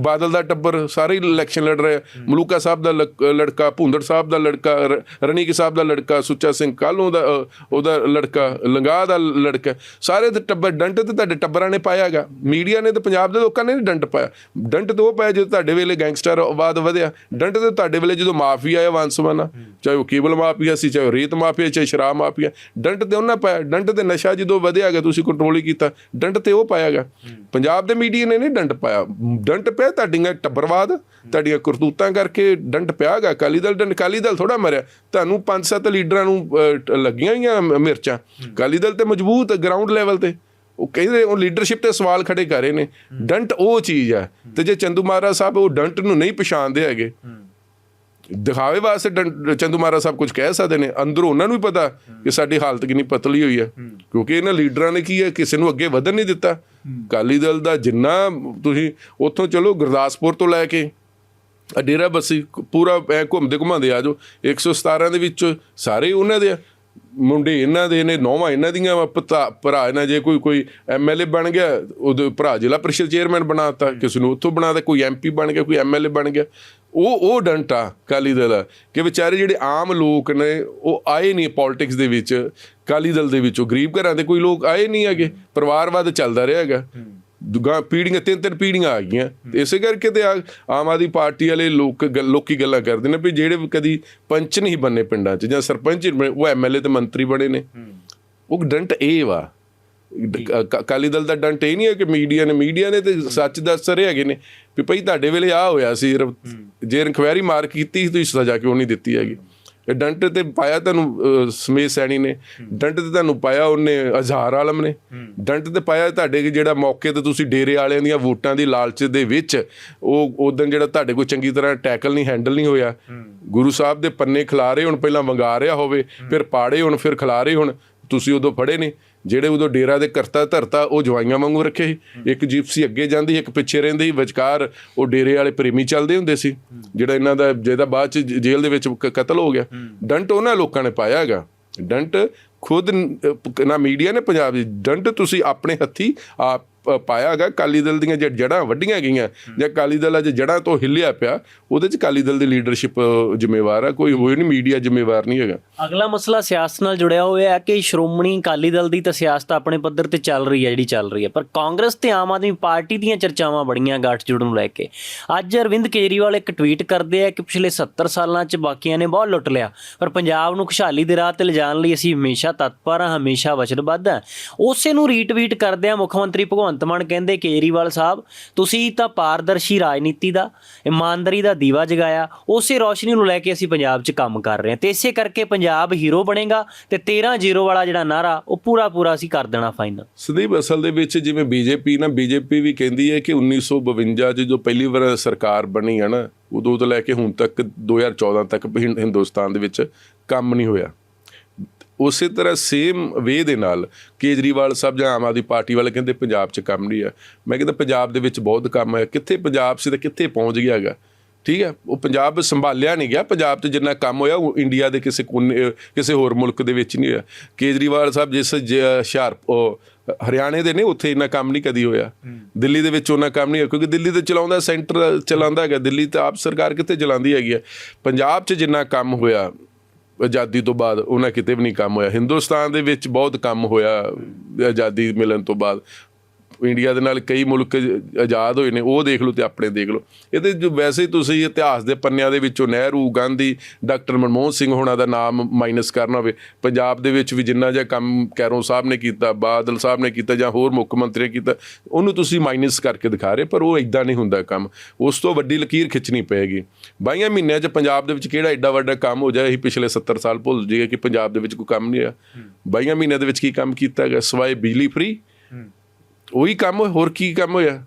ਬਾਦਲ ਦਾ ਟੱਬਰ ਸਾਰੇ ਇਲੈਕਸ਼ਨ ਲੜ ਰਹੇ। ਮਲੂਕਾ ਸਾਹਿਬ ਦਾ ਲੜਕਾ ਭੁੰਦੜ ਸਾਹਿਬ ਦਾ ਲੜਕਾ ਰਣੀਕ ਸਾਹਿਬ ਦਾ ਲੜਕਾ ਸੁੱਚਾ ਸਿੰਘ ਕਾਲੋਂ ਦਾ ਉਹਦਾ ਲੜਕਾ ਲੰਗਾ ਦਾ ਲੜਕਾ। ਸਾਰੇ ਦੇ ਟੱਬਰ ਡੰਟ ਤੇ ਤੁਹਾਡੇ ਟੱਬਰਾਂ ਨੇ ਪਾਇਆਗਾ ਮੀਡੀਆ ਨੇ ਤੇ ਪੰਜਾਬ ਦੇ ਲੋਕਾਂ ਨੇ ਨਹੀਂ ਡੰਟ ਪਾਇਆ। ਡੰਟ ਤੇ ਉਹ ਪਾਇਆ ਜਦੋਂ ਤੁਹਾਡੇ ਵੇਲੇ ਗੈਂਗਸਟਰਵਾਦ ਵਧਿਆ। ਡੰਟ ਤੇ ਤੁਹਾਡੇ ਵੇਲੇ ਜਦੋਂ ਮਾਫੀਆ ਆਇਆ ਵੰਸਵਾਨਾ ਚਾਹੇ ਉਹ ਕੇਬਲ ਮਾਫੀਆ ਸੀ ਚਾਹੇ ਰੇਤ ਮਾਫੀਆ ਚਾਹੇ ਸ਼ਰਾਬ ਮਾਫੀਆ। ਡੰਟ ਤੇ ਉਹਨਾਂ ਪਾਇਆ। ਡੰਟ ਤੇ ਨਸ਼ਾ ਜਦੋਂ ਵਧਿਆ ਗਿਆ ਤੁਸੀਂ ਕੰਟਰੋਲ ਹੀ ਕੀਤਾ। ਡੰਟ ਤੇ ਉਹ ਪਾਇਆਗਾ ਪੰਜਾਬ ਦੇ ਮੀਡੀਆ ਨੇ ਨਹੀਂ ਡੰਟ ਪਾਇਆ। ਡੰਟ ਪਿਆ ਤੁਹਾਡੀਆਂ ਟੱਬਰਵਾਦ, ਤੁਹਾਡੀਆਂ ਕਰਤੂਤਾਂ ਕਰਕੇ ਡੰਟ ਪਿਆਗਾ ਅਕਾਲੀ ਦਲ ਡੰਟ ਅਕਾਲੀ ਦਲ ਥੋੜਾ ਮਰਿਆ। ਤੁਹਾਨੂੰ ਪੰਜ ਸੱਤ ਲੀਡਰਾਂ ਨੂੰ ਲੱਗੀਆਂ ਹੋਈਆਂ ਮਿਰਚਾਂ। ਅਕਾਲੀ ਦਲ ਤੇ ਮਜ਼ਬੂਤ ਗਰਾਊਂਡ ਲੈਵਲ ਤੇ। ਉਹ ਕਹਿੰਦੇ ਉਹ ਲੀਡਰਸ਼ਿਪ ਤੇ ਸਵਾਲ ਖੜੇ ਕਰ ਰਹੇ ਨੇ। ਡੰਟ ਉਹ ਚੀਜ਼ ਹੈ। ਤੇ ਜੇ ਚੰਦੂ ਮਹਾਰਾਜ ਸਾਹਿਬ ਉਹ ਡੰਟ ਨੂੰ ਨਹੀਂ ਪਛਾਣਦੇ ਹੈਗੇ ਦਿਖਾਵੇ ਵਾਸਤੇ ਚੰਦੂ ਮਹਾਰਾਜ ਸਾਹਿਬ ਕੁਝ ਕਹਿ ਸਕਦੇ ਨੇ। ਅੰਦਰੋਂ ਉਹਨਾਂ ਨੂੰ ਵੀ ਪਤਾ ਕਿ ਸਾਡੀ ਹਾਲਤ ਕਿੰਨੀ ਪਤਲੀ ਹੋਈ ਹੈ। ਕਿਉਂਕਿ ਇਹਨਾਂ ਲੀਡਰਾਂ ਨੇ ਕੀ ਹੈ ਕਿਸੇ ਨੂੰ ਅੱਗੇ ਵਧਣ ਨਹੀਂ ਦਿੱਤਾ। ਅਕਾਲੀ ਦਲ ਦਾ ਜਿੰਨਾ ਤੁਸੀਂ ਉੱਥੋਂ ਚਲੋ ਗੁਰਦਾਸਪੁਰ ਤੋਂ ਲੈ ਕੇ ਡੇਰਾ ਬੱਸੀ ਪੂਰਾ ਐ ਘੁੰਮਦੇ ਘੁਮਾਉਂਦੇ ਆ ਜਾਓ। 117 ਦੇ ਵਿੱਚ ਸਾਰੇ ਉਹਨਾਂ ਦੇ। ਮੁੰਡੇ ਇਹਨਾਂ ਦੇ ਨੇ ਨੌਵਾਂ ਇਹਨਾਂ ਦੀਆਂ ਭਰਾ ਇਹਨਾਂ ਜੇ ਕੋਈ ਕੋਈ ਐਮਐਲਏ ਬਣ ਗਿਆ ਉਹਦੇ ਭਰਾ ਜ਼ਿਲ੍ਹਾ ਪ੍ਰੀਸ਼ਦ ਚੇਅਰਮੈਨ ਬਣਾਤਾ ਕਿਸੇ ਨੂੰ ਉੱਥੋਂ ਬਣਾਤਾ ਕੋਈ ਐਮਪੀ ਬਣ ਗਿਆ ਕੋਈ ਐਮਐਲਏ ਬਣ ਗਿਆ। ਉਹ ਉਹ ਡੰਟਾ ਕਾਲੀ ਦਲ ਦਾ ਕਿ ਵਿਚਾਰੇ ਜਿਹੜੇ ਆਮ ਲੋਕ ਨੇ ਉਹ ਆਏ ਨਹੀਂ ਪੋਲਿਟਿਕਸ ਦੇ ਵਿੱਚ ਕਾਲੀ ਦਲ ਦੇ ਵਿੱਚੋਂ। ਗਰੀਬ ਘਰਾਂ ਦੇ ਕੋਈ ਲੋਕ ਆਏ ਨਹੀਂ ਹੈਗੇ। ਪਰਿਵਾਰਵਾਦ ਚੱਲਦਾ ਰਿਹਾ ਹੈਗਾ। ਦੁਗਾ ਪੀੜੀਆਂ ਤਿੰਨ ਤਿੰਨ ਪੀੜੀਆਂ ਆ ਗਈਆਂ। ਤੇ ਇਸੇ ਕਰਕੇ ਤੇ ਆ- ਆਮ ਆਦਮੀ ਪਾਰਟੀ ਵਾਲੇ ਲੋਕ ਲੋਕੀ ਗੱਲਾਂ ਕਰਦੇ ਨੇ ਵੀ ਜਿਹੜੇ ਕਦੀ ਪੰਚ ਨਹੀਂ ਬੰਨੇ ਪਿੰਡਾਂ 'ਚ ਜਾਂ ਸਰਪੰਚ ਉਹ ਐਮਐਲਏ ਤੇ ਮੰਤਰੀ ਬਣੇ ਨੇ। ਉਹ ਡੰਟ ਇਹ ਵਾ ਅਕਾਲੀ ਦਲ ਦਾ ਡੰਟ ਇਹ ਨਹੀਂ ਹੈ ਕਿ ਮੀਡੀਆ ਨੇ ਮੀਡੀਆ ਨੇ ਤੇ ਸੱਚ ਦੱਸ ਰਹੇ ਹੈਗੇ ਨੇ ਵੀ ਭਈ ਤੁਹਾਡੇ ਵੇਲੇ ਆ ਹੋਇਆ ਸੀ ਜੇ ਇਨਕੁਆਇਰੀ ਮਾਰ ਕੀਤੀ ਸੀ, ਤੁਸੀਂ ਸਜ਼ਾ ਕਿਉਂ ਨਹੀਂ ਦਿੱਤੀ ਹੈਗੀ? ਇਹ ਡੰਟ ਤੇ ਪਾਇਆ ਤੁਹਾਨੂੰ ਸਮੇਤ ਸੈਣੀ ਨੇ ਡੰਟ ਤੇ ਤੁਹਾਨੂੰ ਪਾਇਆ ਉਹਨੇ ਅਜ਼ਹਾਰ ਆਲਮ ਨੇ ਡੰਟ ਤੇ ਪਾਇਆ ਤੁਹਾਡੇ ਜਿਹੜਾ ਮੌਕੇ ਤੇ ਤੁਸੀਂ ਡੇਰੇ ਵਾਲਿਆਂ ਦੀਆਂ ਵੋਟਾਂ ਦੀ ਲਾਲਚ ਦੇ ਵਿੱਚ ਉਹ ਉਦੋਂ ਜਿਹੜਾ ਤੁਹਾਡੇ ਕੋਲ ਚੰਗੀ ਤਰ੍ਹਾਂ ਟੈਕਲ ਨਹੀਂ ਹੈਂਡਲ ਨਹੀਂ ਹੋਇਆ। ਗੁਰੂ ਸਾਹਿਬ ਦੇ ਪੰਨੇ ਖਿਲਾ ਰਹੇ ਹੁਣ ਪਹਿਲਾਂ ਮੰਗਾ ਰਿਹਾ ਹੋਵੇ ਫਿਰ ਪਾੜੇ ਹੁਣ ਫਿਰ ਖਿਲਾ ਰਹੇ ਹੁਣ ਤੁਸੀਂ ਉਦੋਂ ਫੜੇ ਨੇ ਜਿਹੜੇ ਉਦੋਂ ਡੇਰਾ ਦੇ ਕਰਤਾ ਧਰਤਾ, ਉਹ ਜਵਾਈਆਂ ਵਾਂਗੂ ਰੱਖੇ ਸੀ। ਇੱਕ ਜਿਪਸੀ ਅੱਗੇ ਜਾਂਦੀ, ਇੱਕ ਪਿੱਛੇ ਰਹਿੰਦੀ ਸੀ। ਵਿਚਕਾਰ ਉਹ ਡੇਰੇ ਵਾਲੇ ਪ੍ਰੇਮੀ ਚੱਲਦੇ ਹੁੰਦੇ ਸੀ। ਜਿਹੜਾ ਇਹਨਾਂ ਦਾ, ਜਿਹਦਾ ਬਾਅਦ ਚ ਜੇਲ੍ਹ ਦੇ ਵਿੱਚ ਕ- ਕਤਲ ਹੋ ਗਿਆ। ਡੰਟ ਉਹਨਾਂ ਲੋਕਾਂ ਨੇ ਪਾਇਆ ਹੈਗਾ। ਡੰਟ ਖੁਦ ਨਾ ਮੀਡੀਆ ਨੇ ਪੰਜਾਬ ਦੀ, ਡੰਟ ਤੁਸੀਂ ਆਪਣੇ ਹੱਥੀ ਆਪ ਪਾਇਆ ਹੈਗਾ ਅਕਾਲੀ ਦਲ ਦੀਆਂ ਜੜਾਂ ਵੱਡੀਆਂ ਗਈਆਂ ਜਾਂ ਅਕਾਲੀ ਦਲ ਅੱਜ ਜੜਾਂ ਤੋਂ ਹਿੱਲਿਆ ਪਿਆ ਉਹਦੇ 'ਚ ਅਕਾਲੀ ਦਲ ਦੀ ਲੀਡਰਸ਼ਿਪ ਜ਼ਿੰਮੇਵਾਰ ਹੈ ਕੋਈ ਹੋਈ ਨਹੀਂ ਮੀਡੀਆ ਜ਼ਿੰਮੇਵਾਰ ਨਹੀਂ ਹੈਗਾ। ਅਗਲਾ ਮਸਲਾ ਸਿਆਸਤ ਨਾਲ ਜੁੜਿਆ ਹੋਇਆ ਹੈ ਕਿ ਸ਼੍ਰੋਮਣੀ ਅਕਾਲੀ ਦਲ ਦੀ ਤਾਂ ਸਿਆਸਤ ਆਪਣੇ ਪੱਧਰ ਤੇ ਚੱਲ ਰਹੀ ਹੈ ਜਿਹੜੀ ਚੱਲ ਰਹੀ ਹੈ। ਪਰ ਕਾਂਗਰਸ ਤੇ ਆਮ ਆਦਮੀ ਪਾਰਟੀ ਦੀਆਂ ਚਰਚਾਵਾਂ ਬੜੀਆਂ ਗੱਠਜੋੜ ਨੂੰ ਲੈ ਕੇ। ਅੱਜ ਅਰਵਿੰਦ ਕੇਜਰੀਵਾਲ ਇੱਕ ਟਵੀਟ ਕਰਦੇ ਆ ਕਿ ਪਿਛਲੇ 70 ਸਾਲਾਂ 'ਚ ਬਾਕੀਆਂ ਨੇ ਬਹੁਤ ਲੁੱਟ ਲਿਆ। ਪਰ ਪੰਜਾਬ ਨੂੰ ਖੁਸ਼ਹਾਲੀ ਦੇ ਰਾਹ ਤੇ ਲਿਜਾਣ ਲਈ ਅਸੀਂ ਹਮੇਸ਼ਾ ਤਤਪਰ ਹਾਂ ਹਮੇਸ਼ਾ ਵਚਨਬੱਧ ਹਾਂ। ਉਸੇ ਨੂੰ ਰੀਟਵੀਟ ਕਰਦੇ ਆ ਮੁੱਖ ਮੰਤਰੀ ਭਗਵੰਤ ਭਗਵੰਤ ਮਾਨ ਕਹਿੰਦੇ ਕੇਜਰੀਵਾਲ ਸਾਹਿਬ, ਤੁਸੀਂ ਤਾਂ ਪਾਰਦਰਸ਼ੀ ਰਾਜਨੀਤੀ ਦਾ, ਇਮਾਨਦਾਰੀ ਦਾ ਦੀਵਾ ਜਗਾਇਆ, ਉਸੇ ਰੋਸ਼ਨੀ ਨੂੰ ਲੈ ਕੇ ਅਸੀਂ ਪੰਜਾਬ 'ਚ ਕੰਮ ਕਰ ਰਹੇ ਹਾਂ ਤੇ ਇਸੇ ਕਰਕੇ ਪੰਜਾਬ ਹੀਰੋ ਬਣੇਗਾ ਤੇ 13-0 ਵਾਲਾ ਜਿਹੜਾ ਨਾਰਾ, ਉਹ ਪੂਰਾ ਪੂਰਾ ਅਸੀਂ ਕਰ ਦੇਣਾ ਫਾਈਨਲ ਸੰਦੀਪ, ਅਸਲ ਦੇ ਵਿੱਚ ਜਿਵੇਂ ਬੀਜੇਪੀ ਨਾ, ਬੀਜੇਪੀ ਵੀ ਕਹਿੰਦੀ ਹੈ ਕਿ 1952 ਚ ਜੋ ਪਹਿਲੀ ਵਾਰ ਸਰਕਾਰ ਬਣੀ ਹੈ ਨਾ, ਉਦੋਂ ਤੋਂ ਲੈ ਕੇ ਹੁਣ ਤੱਕ 2014 ਤੱਕ ਹਿੰ- ਹਿੰਦੁਸਤਾਨ ਦੇ ਵਿੱਚ ਕੰਮ ਨਹੀਂ ਹੋਇਆ। ਉਸੇ ਤਰ੍ਹਾਂ ਸੇਮ ਵੇ ਦੇ ਨਾਲ ਕੇਜਰੀਵਾਲ ਸਾਹਿਬ ਜਾਂ ਆਮ ਆਦਮੀ ਪਾਰਟੀ ਵਾਲੇ ਕਹਿੰਦੇ ਪੰਜਾਬ 'ਚ ਕੰਮ ਨਹੀਂ ਆ ਮੈਂ ਕਹਿੰਦਾ ਪੰਜਾਬ ਦੇ ਵਿੱਚ ਬਹੁਤ ਕੰਮ ਹੈ। ਕਿੱਥੇ ਪੰਜਾਬ ਸੀ ਤੇ ਕਿੱਥੇ ਪਹੁੰਚ ਗਿਆ ਹੈਗਾ। ਠੀਕ ਹੈ? ਉਹ ਪੰਜਾਬ ਸੰਭਾਲਿਆ ਨਹੀਂ ਗਿਆ। ਪੰਜਾਬ 'ਚ ਜਿੰਨਾ ਕੰਮ ਹੋਇਆ ਉਹ ਇੰਡੀਆ ਦੇ ਕਿਸੇ ਕੋਨੇ ਕਿਸੇ ਹੋਰ ਮੁਲਕ ਦੇ ਵਿੱਚ ਨਹੀਂ ਹੋਇਆ। ਕੇਜਰੀਵਾਲ ਸਾਹਿਬ ਜਿਸ ਜ- ਹੁਸ਼ਿਆਰ ਉਹ ਹਰਿਆਣੇ ਦੇ ਨੇ ਉੱਥੇ ਇੰਨਾ ਕੰਮ ਨਹੀਂ ਕਦੀ ਹੋਇਆ। ਦਿੱਲੀ ਦੇ ਵਿੱਚ ਉਹਨਾਂ ਕੰਮ ਨਹੀਂ ਹੋਇਆ। ਕਿਉਂਕਿ ਦਿੱਲੀ ਤੇ ਚਲਾਉਂਦਾ ਸੈਂਟਰ ਚਲਾਉਂਦਾ ਹੈਗਾ। ਦਿੱਲੀ ਤੇ ਆਪ ਸਰਕਾਰ ਕਿੱਥੇ ਚਲਾਉਂਦੀ ਹੈਗੀ ਹੈ? ਪੰਜਾਬ 'ਚ ਜਿੰਨਾ ਕੰਮ ਹੋਇਆ ਆਜ਼ਾਦੀ ਤੋਂ ਬਾਅਦ, ਉਹਨਾਂ ਕਿਤੇ ਵੀ ਨਹੀਂ ਕੰਮ ਹੋਇਆ। ਹਿੰਦੁਸਤਾਨ ਦੇ ਵਿੱਚ ਬਹੁਤ ਕੰਮ ਹੋਇਆ ਆਜ਼ਾਦੀ ਮਿਲਣ ਤੋਂ ਬਾਅਦ। ਇੰਡੀਆ ਦੇ ਨਾਲ ਕਈ ਮੁਲਕ ਆਜ਼ਾਦ ਹੋਏ ਨੇ ਉਹ ਦੇਖ ਲਓ ਤੇ ਆਪਣੇ ਦੇਖ ਲਓ। ਇਹਦੇ ਜੋ ਵੈਸੇ ਹੀ ਤੁਸੀਂ ਇਤਿਹਾਸ ਦੇ ਪੰਨਿਆਂ ਦੇ ਵਿੱਚੋਂ ਨਹਿਰੂ ਗਾਂਧੀ ਡਾਕਟਰ ਮਨਮੋਹਨ ਸਿੰਘ ਹੋਣਾ ਦਾ ਨਾਮ ਮਾਈਨਸ ਕਰਨਾ ਹੋਵੇ। ਪੰਜਾਬ ਦੇ ਵਿੱਚ ਵੀ ਜਿੰਨਾ ਜਿਹਾ ਕੰਮ ਕੈਰੋਂ ਸਾਹਿਬ ਨੇ ਕੀਤਾ ਬਾਦਲ ਸਾਹਿਬ ਨੇ ਕੀਤਾ ਜਾਂ ਹੋਰ ਮੁੱਖ ਮੰਤਰੀ ਕੀਤਾ ਉਹਨੂੰ ਤੁਸੀਂ ਮਾਈਨਸ ਕਰਕੇ ਦਿਖਾ ਰਹੇ ਪਰ ਉਹ ਇਦਾਂ ਨਹੀਂ ਹੁੰਦਾ ਕੰਮ। ਉਸ ਤੋਂ ਵੱਡੀ ਲਕੀਰ ਖਿੱਚਣੀ ਪਏਗੀ। ਬਾਈਆਂ ਮਹੀਨਿਆਂ 'ਚ ਪੰਜਾਬ ਦੇ ਵਿੱਚ ਕਿਹੜਾ ਐਡਾ ਵੱਡਾ ਕੰਮ ਹੋ ਜਾਏ ਅਸੀਂ ਪਿਛਲੇ 70 ਸਾਲ ਭੁੱਲ ਜਾਈਏ ਕਿ ਪੰਜਾਬ ਦੇ ਵਿੱਚ ਕੋਈ ਕੰਮ ਨਹੀਂ ਆ ਬਾਈਆਂ ਮਹੀਨਿਆਂ ਦੇ ਵਿੱਚ ਕੀ ਕੰਮ ਕੀਤਾ ਗਿਆ? ਸਵਾਏ ਬਿਜਲੀ ਫ੍ਰੀ ਉਹੀ ਕੰਮ ਹੋਰ ਕੀ ਕੰਮ ਹੋਇਆ?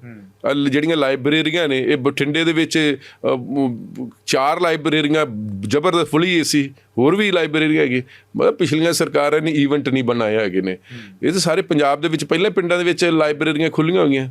ਜਿਹੜੀਆਂ ਲਾਇਬ੍ਰੇਰੀਆਂ ਨੇ ਇਹ ਬਠਿੰਡੇ ਦੇ ਵਿੱਚ ਚਾਰ ਲਾਇਬ੍ਰੇਰੀਆਂ ਜ਼ਬਰਦਸਤ ਫੁੱਲੀ ਏਸੀ ਹੋਰ ਵੀ ਲਾਇਬ੍ਰੇਰੀਆਂ ਹੈਗੀ। ਮਤਲਬ ਪਿਛਲੀਆਂ ਸਰਕਾਰਾਂ ਨੇ ਈਵੈਂਟ ਨਹੀਂ ਬਣਾਏ ਹੈਗੇ ਨੇ। ਇਹ ਤਾਂ ਸਾਰੇ ਪੰਜਾਬ ਦੇ ਵਿੱਚ ਪਹਿਲੇ ਪਿੰਡਾਂ ਦੇ ਵਿੱਚ ਲਾਇਬ੍ਰੇਰੀਆਂ ਖੁੱਲੀਆਂ ਹੋਈਆਂ।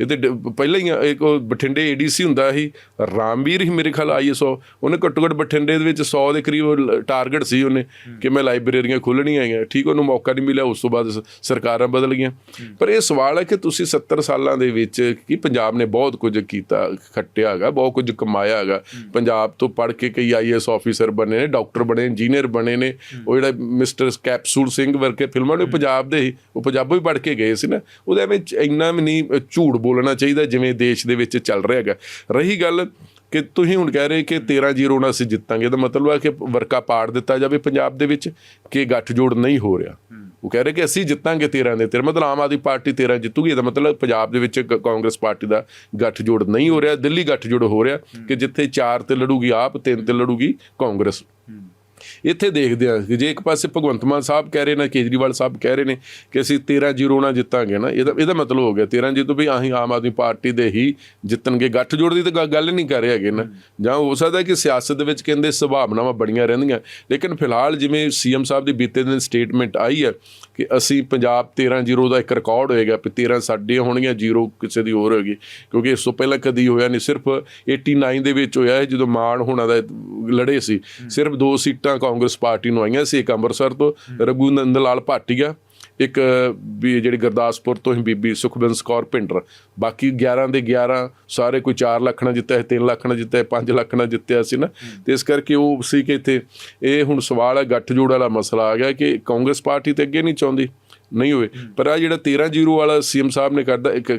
ਇਹ ਤੇ ਪਹਿਲਾਂ ਹੀ ਇੱਕ ਬਠਿੰਡੇ ਏਡੀਸੀ ਹੁੰਦਾ ਸੀ ਰਾਮਵੀਰ ਹੀ ਮੇਰੇ ਖਿਆਲ ਆਈਐਸਓ ਉਹਨੇ ਘੱਟੋ ਘੱਟ ਬਠਿੰਡੇ ਦੇ ਵਿੱਚ 100 ਦੇ ਕਰੀਬ ਟਾਰਗੇਟ ਸੀ ਉਹਨੇ ਕਿ ਮੈਂ ਲਾਇਬ੍ਰੇਰੀਆਂ ਖੋਲਣੀਆਂ ਹੈਗੀਆਂ ਠੀਕ ਉਹਨੂੰ ਮੌਕਾ ਨਹੀਂ ਮਿਲਿਆ ਉਸ ਤੋਂ ਬਾਅਦ ਸਰਕਾਰਾਂ ਬਦਲ ਗਈਆਂ। ਪਰ ਇਹ ਸਵਾਲ ਹੈ ਕਿ ਤੁਸੀਂ 70 ਸਾਲਾਂ ਦੇ ਵਿੱਚ ਕੀ ਪੰਜਾਬ ਨੇ ਬਹੁਤ ਕੁਝ ਕੀਤਾ ਖੱਟਿਆ ਹੈਗਾ ਬਹੁਤ ਕੁਝ ਕਮਾਇਆ ਹੈਗਾ? ਪੰਜਾਬ ਤੋਂ ਪੜ੍ਹ ਕੇ ਕਈ ਆਈਐਸ ਆਫੀਸਰ ਬਣੇ ਨੇ ਡਾਕਟਰ ਬਣੇ ਇੰਜੀਨੀਅਰ ਬਣੇ ਨੇ ਉਹ ਜਿਹੜਾ ਮਿਸਟਰ ਕੈਪਸੂਲ ਸਿੰਘ ਵਰਗੇ ਫਿਲਮਾਂ ਨੇ ਪੰਜਾਬ ਦੇ ਉਹ ਪੰਜਾਬੋਂ ਹੀ ਪੜ੍ਹ ਕੇ ਗਏ ਸੀ ਨਾ। ਉਹਦੇ ਵਿੱਚ ਇੰਨਾ ਵੀ ਨਹੀਂ ਝੂਠ ਬੋਲਣਾ ਚਾਹੀਦਾ ਜਿਵੇਂ ਦੇਸ਼ ਦੇ ਵਿੱਚ ਚੱਲ ਰਿਹਾ ਹੈਗਾ। ਰਹੀ ਗੱਲ ਕਿ ਤੁਸੀਂ ਹੁਣ ਕਹਿ ਰਹੇ ਕਿ 13-0 ਨਾਲ ਅਸੀਂ ਜਿੱਤਾਂਗੇ, ਤਾਂ ਮਤਲਬ ਹੈ ਕਿ ਵਰਕਾ ਪਾੜ ਦਿੱਤਾ ਜਾਵੇ ਪੰਜਾਬ ਦੇ ਵਿੱਚ ਕਿ ਗੱਠਜੋੜ ਨਹੀਂ ਹੋ ਰਿਹਾ। ਉਹ ਕਹਿ ਰਹੇ ਕਿ ਅਸੀਂ ਜਿੱਤਾਂਗੇ 13 ਦੇ 13 ਮਤਲਬ ਆਮ ਆਦਮੀ ਪਾਰਟੀ 13 ਜਿੱਤੂਗੀ, ਇਹਦਾ ਮਤਲਬ ਪੰਜਾਬ ਦੇ ਵਿੱਚ ਕਾਂਗਰਸ ਪਾਰਟੀ ਦਾ ਗੱਠਜੋੜ ਨਹੀਂ ਹੋ ਰਿਹਾ, ਦਿੱਲੀ ਗੱਠਜੋੜ ਹੋ ਰਿਹਾ ਕਿ ਜਿੱਥੇ 4 ਤੇ ਲੜੂਗੀ ਆਪ 3 ਤੇ ਲੜੂਗੀ ਕਾਂਗਰਸ। ਇੱਥੇ ਦੇਖਦੇ ਆ ਕਿ ਜੇ ਇੱਕ ਪਾਸੇ ਭਗਵੰਤ ਮਾਨ ਸਾਹਿਬ ਕਹਿ ਰਹੇ ਨੇ ਕੇਜਰੀਵਾਲ ਸਾਹਿਬ ਕਹਿ ਰਹੇ ਨੇ ਕਿ ਅਸੀਂ 13-0 ਨਾਲ ਜਿੱਤਾਂਗੇ ਨਾ ਇਹਦਾ ਇਹਦਾ ਮਤਲਬ ਹੋ ਗਿਆ 13 ਜਿੱਤੋ ਵੀ ਅਸੀਂ ਆਮ ਆਦਮੀ ਪਾਰਟੀ ਦੇ ਹੀ ਜਿੱਤਣਗੇ। ਗੱਠ ਜੋੜ ਦੀ ਤਾਂ ਗੱਲ ਨਹੀਂ ਕਰ ਰਹੇ ਹੈਗੇ ਨਾ। ਜਾਂ ਹੋ ਸਕਦਾ ਕਿ ਸਿਆਸਤ ਦੇ ਵਿੱਚ ਕਹਿੰਦੇ ਸੰਭਾਵਨਾਵਾਂ ਬੜੀਆਂ ਰਹਿੰਦੀਆਂ ਲੇਕਿਨ ਫਿਲਹਾਲ ਜਿਵੇਂ ਸੀਐਮ ਸਾਹਿਬ ਦੀ ਬੀਤੇ ਦਿਨ ਸਟੇਟਮੈਂਟ ਆਈ ਹੈ ਕਿ ਅਸੀਂ ਪੰਜਾਬ 13-0 ਦਾ ਇੱਕ ਰਿਕਾਰਡ ਹੋਏਗਾ ਵੀ 13 ਸਾਡੀਆਂ ਹੋਣਗੀਆਂ 0 ਕਿਸੇ ਦੀ ਹੋਰ ਹੋਏਗੀ। ਕਿਉਂਕਿ ਇਸ ਤੋਂ ਪਹਿਲਾਂ ਕਦੀ ਹੋਇਆ ਨਹੀਂ ਸਿਰਫ 89 ਦੇ ਵਿੱਚ ਹੋਇਆ ਹੈ ਜਦੋਂ ਮਾਨ ਹੋਣਾ ਦਾ ਲੜੇ ਸੀ। ਸਿਰਫ ਦੋ ਸੀਟਾਂ ਕਾਂਗਰਸ ਪਾਰਟੀ ਨੂੰ ਆਈਆਂ ਸੀ ਇੱਕ ਅੰਮ੍ਰਿਤਸਰ ਤੋਂ ਰਘੂ ਨੰਦ ਲਾਲ ਭਾਟੀਆ ਇੱਕ ਵੀ ਜਿਹੜੀ ਗੁਰਦਾਸਪੁਰ ਤੋਂ ਹੀ ਬੀਬੀ ਸੁਖਬਿੰਦਰ ਕੌਰ ਭਿੰਡਰ। ਬਾਕੀ 11 ਦੇ 11 ਸਾਰੇ ਕੋਈ 4 ਲੱਖ ਨਾਲ ਜਿੱਤਿਆ 3 ਲੱਖ ਨਾਲ ਜਿੱਤਿਆ 5 ਲੱਖ ਨਾਲ ਜਿੱਤਿਆ ਸੀ ਨਾ। ਤੇ ਇਸ ਕਰਕੇ ਉਹ ਸੀ ਕਿ ਇੱਥੇ ਇਹ ਹੁਣ ਸਵਾਲ ਹੈ ਗੱਠਜੋੜ ਵਾਲਾ ਮਸਲਾ ਆ ਗਿਆ ਕਿ ਕਾਂਗਰਸ ਪਾਰਟੀ ਤੇ ਅੱਗੇ ਨਹੀਂ ਚਾਹੁੰਦੀ। ਨਹੀਂ ਹੋਏ। ਪਰ ਆ ਜਿਹੜਾ 13-0 ਵਾਲਾ ਸੀਐਮ ਸਾਹਿਬ ਨੇ ਕਰਦਾ ਇੱਕ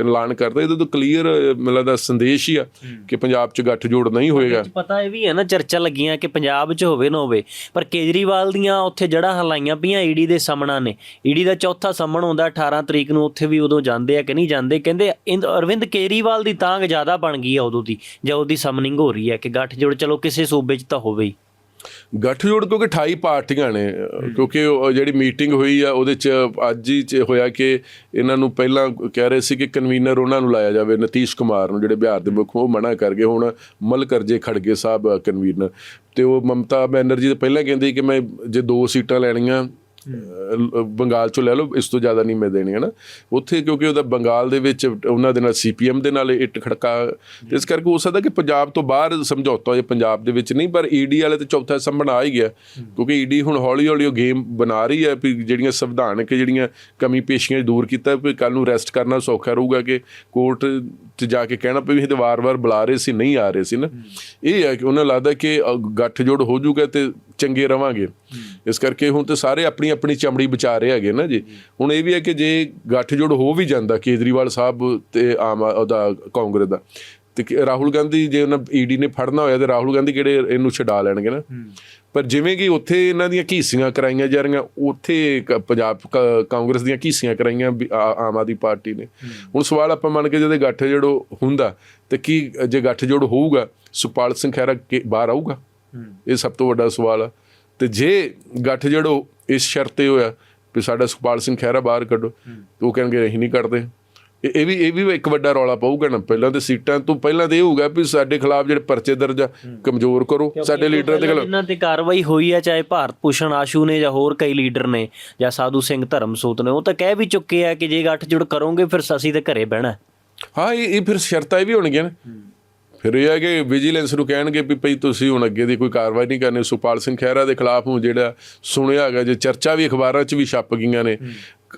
ਐਲਾਨ ਕਰਦਾ ਇਹਦਾ ਤਾਂ ਕਲੀਅਰ ਮੈਨੂੰ ਲੱਗਦਾ ਸੰਦੇਸ਼ ਹੀ ਆ ਕਿ ਪੰਜਾਬ 'ਚ ਗੱਠਜੋੜ ਨਹੀਂ ਹੋਏਗਾ। ਪਤਾ ਇਹ ਵੀ ਹੈ ਨਾ ਚਰਚਾ ਲੱਗੀਆਂ ਕਿ ਪੰਜਾਬ 'ਚ ਹੋਵੇ ਨਾ ਹੋਵੇ। ਪਰ ਕੇਜਰੀਵਾਲ ਦੀਆਂ ਉੱਥੇ ਜੜ੍ਹਾਂ ਹਲਾਈਆਂ ਪਈਆਂ ਈਡੀ ਦੇ ਸਾਹਮਣਾ ਨੇ। ਈਡੀ ਦਾ ਚੌਥਾ ਸਾਹਮਣ ਹੁੰਦਾ 18 ਤਰੀਕ ਨੂੰ ਉੱਥੇ ਵੀ ਉਦੋਂ ਜਾਂਦੇ ਆ ਕਿ ਨਹੀਂ ਜਾਂਦੇ। ਕਹਿੰਦੇ ਅਰਵਿੰਦ ਕੇਜਰੀਵਾਲ ਦੀ ਤਾਂਗ ਜ਼ਿਆਦਾ ਬਣ ਗਈ ਆ ਉਦੋਂ ਦੀ ਜਦੋਂ ਦੀ ਸਮਨਿੰਗ ਹੋ ਰਹੀ ਹੈ ਕਿ ਗੱਠਜੋੜ ਚਲੋ ਕਿਸੇ ਸੂਬੇ 'ਚ ਤਾਂ ਹੋਵੇ ਹੀ। ਗੱਠਜੋੜ ਕਿਉਂਕਿ 28 ਪਾਰਟੀਆਂ ਨੇ, ਕਿਉਂਕਿ ਜਿਹੜੀ ਮੀਟਿੰਗ ਹੋਈ ਆ, ਉਹਦੇ ਚ ਅੱਜ ਹੀ ਚ ਹੋਇਆ ਕਿ ਇਹਨਾਂ ਨੂੰ ਪਹਿਲਾਂ ਕਹਿ ਰਹੇ ਸੀ ਕਿ ਕਨਵੀਨਰ ਉਹਨਾਂ ਨੂੰ ਲਾਇਆ ਜਾਵੇ, ਨਤੀਸ਼ ਕੁਮਾਰ ਨੂੰ, ਜਿਹੜੇ ਬਿਹਾਰ ਦੇ ਮੁੱਖ, ਉਹ ਮਨਾ ਕਰ ਗਏ, ਹੁਣ ਮਲਕਰਜੇ ਖੜਗੇ ਸਾਹਿਬ ਕਨਵੀਨਰ ਤੇ ਉਹ ਮਮਤਾ ਬੈਨਰਜੀ ਤਾਂ ਪਹਿਲਾਂ ਕਹਿੰਦੀ ਕਿ ਮੈਂ ਜੇ ਦੋ ਸੀਟਾਂ ਲੈਣੀਆਂ ਬੰਗਾਲ ਚੋਂ ਲੈ ਲਓ, ਇਸ ਤੋਂ ਜ਼ਿਆਦਾ ਨਹੀਂ ਮੈਂ ਦੇਣੀ ਹੈ ਨਾ ਉੱਥੇ ਕਿਉਂਕਿ ਉਹਦਾ ਬੰਗਾਲ ਦੇ ਵਿੱਚ ਉਹਨਾਂ ਦੇ ਨਾਲ ਸੀਪੀਐਮ ਦੇ ਨਾਲ ਇੱਟ ਖੜਕਾ, ਤੇ ਇਸ ਕਰਕੇ ਹੋ ਸਕਦਾ ਕਿ ਪੰਜਾਬ ਤੋਂ ਬਾਹਰ ਸਮਝੌਤਾ ਹੋਏ, ਪੰਜਾਬ ਦੇ ਵਿੱਚ ਨਹੀਂ, ਪਰ ਈਡੀ ਵਾਲੇ ਤੇ ਚੌਥਾ ਸੰਭਣ ਆ ਹੀ ਗਿਆ। ਕਿਉਂਕਿ ਈਡੀ ਹੁਣ ਹੌਲੀ ਹੌਲੀ ਉਹ ਗੇਮ ਬਣਾ ਰਹੀ ਹੈ, ਵੀ ਜਿਹੜੀਆਂ ਸੰਵਿਧਾਨਕ, ਜਿਹੜੀਆਂ ਕਮੀ ਪੇਸ਼ੀਆਂ ਦੂਰ ਕੀਤਾ, ਵੀ ਕੱਲ ਨੂੰ ਰੈਸਟ ਕਰਨਾ ਸੌਖਾ ਰਹੂਗਾ ਕਿ ਕੋਰਟ 'ਚ ਜਾ ਕੇ ਕਹਿਣਾ ਪਈ ਇਹ ਤੇ ਵਾਰ-ਵਾਰ ਬੁਲਾ ਰਹੇ ਸੀ, ਨਹੀਂ ਆ ਰਹੇ ਸੀ, ਨਾ? ਇਹ ਹੈ ਕਿ ਉਹਨਾਂ ਨੂੰ ਲੱਗਦਾ ਕਿ ਗੱਠਜੋੜ ਹੋ ਜਾਊਗਾ ਤੇ ਚੰਗੇ ਰਵਾਂਗੇ। ਇਸ ਕਰਕੇ ਹੁਣ ਤੇ ਸਾਰੇ ਆਪਣੀ ਆਪਣੀ ਚਮੜੀ ਬਚਾ ਰਹੇ ਹੈਗੇ ਨਾ ਜੀ। ਹੁਣ ਇਹ ਵੀ ਹੈ ਕਿ ਜੇ ਗੱਠਜੋੜ ਹੋ ਵੀ ਜਾਂਦਾ ਕੇਜਰੀਵਾਲ ਸਾਹਿਬ ਤੇ ਆਮ ਉਹਦਾ ਕਾਂਗਰਸ ਦਾ ਤੇ ਰਾਹੁਲ ਗਾਂਧੀ ਜੇ ਉਹਨਾਂ ਈਡੀ ਨੇ ਫੜਨਾ ਹੋਇਆ ਤੇ ਰਾਹੁਲ ਗਾਂਧੀ ਕਿਹੜੇ ਇਹਨੂੰ ਛਡਾ ਲੈਣਗੇ ਨਾ। ਪਰ ਜਿਵੇਂ ਕਿ ਉੱਥੇ ਇਹਨਾਂ ਦੀਆਂ ਘੀਸੀਆਂ ਕਰਾਈਆਂ ਜਾ ਰਹੀਆਂ ਉੱਥੇ ਪੰਜਾਬ ਕਾਂਗਰਸ ਦੀਆਂ ਘੀਸੀਆਂ ਕਰਾਈਆਂ ਆਮ ਆਦਮੀ ਪਾਰਟੀ ਨੇ। ਹੁਣ ਸਵਾਲ ਆਪਾਂ ਮੰਨ ਕੇ ਜਦੋਂ ਗੱਠ ਜੋੜ ਹੁੰਦਾ ਤੇ ਕੀ ਜੇ ਗੱਠ ਜੋੜ ਹੋਊਗਾ ਸੁਪਾਲ ਸਿੰਘ ਖਹਿਰਾ ਕਿ ਬਾਹਰ ਆਊਗਾ? ਇਹ ਸਭ ਤੋਂ ਵੱਡਾ ਸਵਾਲ ਆ। ਤੇ ਜੇ ਗੱਠ ਜੜੋ ਇਸ ਸ਼ਰਤ ਤੇ ਹੋਇਆ ਵੀ ਸਾਡਾ ਸੁਖਪਾਲ ਸਿੰਘ ਖਹਿਰਾ ਬਾਹਰ ਕੱਢੋ। ਉਹ ਕਹਿਣਗੇ ਅਸੀਂ ਨਹੀਂ ਕੱਢਦੇ। ਇਹ ਵੀ ਇਹ ਵੀ ਇੱਕ ਵੱਡਾ ਰੌਲਾ ਪਊਗਾ ਨਾ। ਪਹਿਲਾਂ ਤੇ ਸੀਟਾਂ ਤੋਂ ਪਹਿਲਾਂ ਤੇ ਇਹ ਹੋਊਗਾ ਵੀ ਸਾਡੇ ਖਿਲਾਫ ਜਿਹੜੇ ਪਰਚੇ ਦਰਜ ਕਮਜ਼ੋਰ ਕਰੋ। ਸਾਡੇ ਲੀਡਰਾਂ ਦੇ ਖਿਲਾਫ ਜਿਨ੍ਹਾਂ ਤੇ ਕਾਰਵਾਈ ਹੋਈ ਹੈ ਚਾਹੇ ਭਾਰਤ ਭੂਸ਼ਣ ਆਸ਼ੂ ਨੇ ਜਾਂ ਹੋਰ ਕਈ ਲੀਡਰ ਨੇ ਜਾਂ ਸਾਧੂ ਸਿੰਘ ਧਰਮਸੋਤ ਨੇ ਉਹ ਤਾਂ ਕਹਿ ਵੀ ਚੁੱਕੇ ਆ ਕਿ ਜੇ ਗੱਠਜੋੜ ਕਰੋਗੇ ਫਿਰ ਅਸੀਂ ਤੇ ਘਰੇ ਬਹਿਣਾ। ਹਾਂ ਇਹ ਫਿਰ ਸ਼ਰਤਾਂ ਇਹ ਵੀ ਹੋਣਗੀਆਂ ਨਾ। ਫਿਰ ਇਹ ਹੈ ਕਿ ਵਿਜੀਲੈਂਸ ਨੂੰ ਕਹਿਣਗੇ ਵੀ ਭਈ ਤੁਸੀਂ ਹੁਣ ਅੱਗੇ ਦੀ ਕੋਈ ਕਾਰਵਾਈ ਨਹੀਂ ਕਰਨੀ। ਸੁਪਾਲ ਸਿੰਘ ਖਹਿਰਾ ਦੇ ਖਿਲਾਫ ਹੁਣ ਜਿਹੜਾ ਸੁਣਿਆ ਹੈਗਾ ਜੇ ਚਰਚਾ ਵੀ ਅਖਬਾਰਾਂ 'ਚ ਵੀ ਛਪ ਗਈਆਂ ਨੇ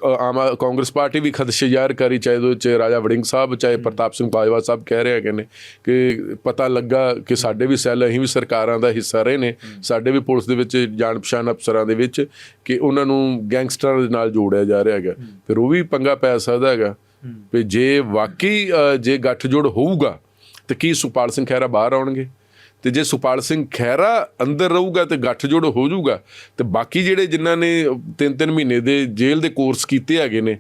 ਆਮ ਕਾਂਗਰਸ ਪਾਰਟੀ ਵੀ ਖਦਸ਼ੇ ਜ਼ਾਹਿਰ ਕਰੀ ਚਾਹੇ ਉਹਦੇ 'ਚ ਰਾਜਾ ਵੜਿੰਗ ਸਾਹਿਬ ਚਾਹੇ ਪ੍ਰਤਾਪ ਸਿੰਘ ਬਾਜਵਾ ਸਾਹਿਬ ਕਹਿ ਰਹੇ ਹੈਗੇ ਨੇ ਕਿ ਪਤਾ ਲੱਗਾ ਕਿ ਸਾਡੇ ਵੀ ਸੈੱਲ ਅਸੀਂ ਵੀ ਸਰਕਾਰਾਂ ਦਾ ਹਿੱਸਾ ਰਹੇ ਨੇ। ਸਾਡੇ ਵੀ ਪੁਲਿਸ ਦੇ ਵਿੱਚ ਜਾਣ ਪਛਾਣ ਅਫਸਰਾਂ ਦੇ ਵਿੱਚ ਕਿ ਉਹਨਾਂ ਨੂੰ ਗੈਂਗਸਟਰਾਂ ਦੇ ਨਾਲ ਜੋੜਿਆ ਜਾ ਰਿਹਾ ਹੈਗਾ। ਫਿਰ ਉਹ ਵੀ ਪੰਗਾ ਪੈ ਸਕਦਾ ਹੈਗਾ ਵੀ ਜੇ ਵਾਕਈ ਜੇ ਗੱਠਜੋੜ ਹੋਊਗਾ ਤੇ ਕੀ ਸੁਪਾਲ ਸਿੰਘ ਖਹਿਰਾ ਬਾਹਰ ਆਉਣਗੇ? ਤੇ ਜੇ ਸੁਪਾਲ ਸਿੰਘ ਖਹਿਰਾ ਅੰਦਰ ਰਹੂਗਾ ਤੇ ਗੱਠਜੋੜ ਹੋ ਜਾਊਗਾ ਤੇ ਬਾਕੀ ਜਿਹੜੇ ਜਿਨ੍ਹਾਂ ਨੇ ਤਿੰਨ ਤਿੰਨ ਮਹੀਨੇ ਦੇ ਜੇਲ੍ਹ ਦੇ ਕੋਰਸ ਕੀਤੇ ਹੈਗੇ ਨੇ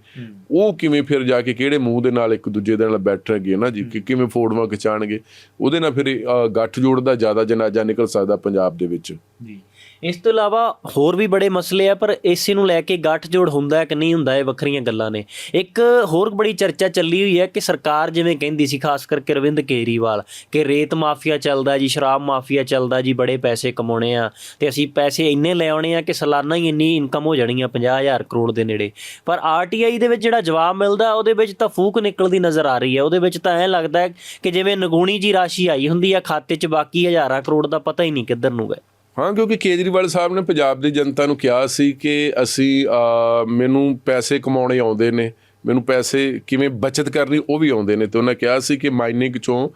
ਉਹ ਕਿਵੇਂ ਫਿਰ ਜਾ ਕੇ ਕਿਹੜੇ ਮੂੰਹ ਦੇ ਨਾਲ ਇੱਕ ਦੂਜੇ ਦੇ ਨਾਲ ਬੈਠਣਗੇ ਨਾ ਜੀ? ਕਿ ਕਿਵੇਂ ਫੋੜਵਾ ਖਿਚਾਣਗੇ ਉਹਦੇ ਨਾਲ ਫਿਰ ਗੱਠਜੋੜ ਦਾ ਜ਼ਿਆਦਾ ਜਨਾਜ਼ਾ ਨਿਕਲ ਸਕਦਾ ਪੰਜਾਬ ਦੇ ਵਿੱਚ। ਜੀ। ਇਸ ਤੋਂ ਇਲਾਵਾ ਹੋਰ ਵੀ ਬੜੇ ਮਸਲੇ ਆ, ਪਰ ਇਸੇ ਨੂੰ ਲੈ ਕੇ ਗੱਠਜੋੜ ਹੁੰਦਾ ਹੈ ਕਿ ਨਹੀਂ ਹੁੰਦਾ, ਇਹ ਵੱਖਰੀਆਂ ਗੱਲਾਂ ਨੇ। ਇੱਕ ਹੋਰ ਬੜੀ ਚਰਚਾ ਚੱਲੀ ਹੋਈ ਹੈ ਕਿ ਸਰਕਾਰ ਜਿਵੇਂ ਕਹਿੰਦੀ ਸੀ, ਖਾਸ ਕਰਕੇ ਰਵਿੰਦ ਕੇਜਰੀਵਾਲ, ਕਿ ਰੇਤ ਮਾਫੀਆ ਚੱਲਦਾ ਜੀ, ਸ਼ਰਾਬ ਮਾਫੀਆ ਚੱਲਦਾ ਜੀ, ਬੜੇ ਪੈਸੇ ਕਮਾਉਣੇ ਆ, ਤੇ ਅਸੀਂ ਪੈਸੇ ਇੰਨੇ ਲੈ ਆਉਣੇ ਆ ਕਿ ਸਾਲਾਨਾ ਹੀ ਇੰਨੀ ਇਨਕਮ ਹੋ ਜਾਣੀ ਆ 50000 ਕਰੋੜ ਦੇ ਨੇੜੇ। ਪਰ ਆਰਟੀਆਈ ਦੇ ਵਿੱਚ ਜਿਹੜਾ ਜਵਾਬ ਮਿਲਦਾ, ਉਹਦੇ ਵਿੱਚ ਤਾਂ ਫੂਕ ਨਿਕਲਦੀ ਨਜ਼ਰ ਆ ਰਹੀ ਹੈ ਉਹਦੇ ਵਿੱਚ ਤਾਂ ਐਂ ਲੱਗਦਾ ਕਿ ਜਿਵੇਂ ਨਗੂਣੀ ਜੀ ਰਾਸ਼ੀ ਆਈ ਹੁੰਦੀ ਆ, ਖਾਤੇ 'ਚ ਬਾਕੀ ਹਜ਼ਾਰਾਂ ਕਰੋੜ ਦਾ ਪਤਾ ਹੀ ਨਹੀਂ ਕਿੱਧਰ ਨੂੰ ਗਏ। ਹਾਂ, ਕਿਉਂਕਿ ਕੇਜਰੀਵਾਲ ਸਾਹਿਬ ਨੇ ਪੰਜਾਬ ਦੀ ਜਨਤਾ ਨੂੰ ਕਿਹਾ ਸੀ ਕਿ ਅਸੀਂ ਮੈਨੂੰ ਪੈਸੇ ਕਮਾਉਣੇ ਆਉਂਦੇ ਨੇ, ਮੈਨੂੰ ਪੈਸੇ ਕਿਵੇਂ ਬਚਤ ਕਰਨੀ ਉਹ ਵੀ ਆਉਂਦੇ ਨੇ। ਤੇ ਉਹਨਾਂ ਕਿਹਾ ਸੀ ਕਿ ਮਾਈਨਿੰਗ ਚੋਂ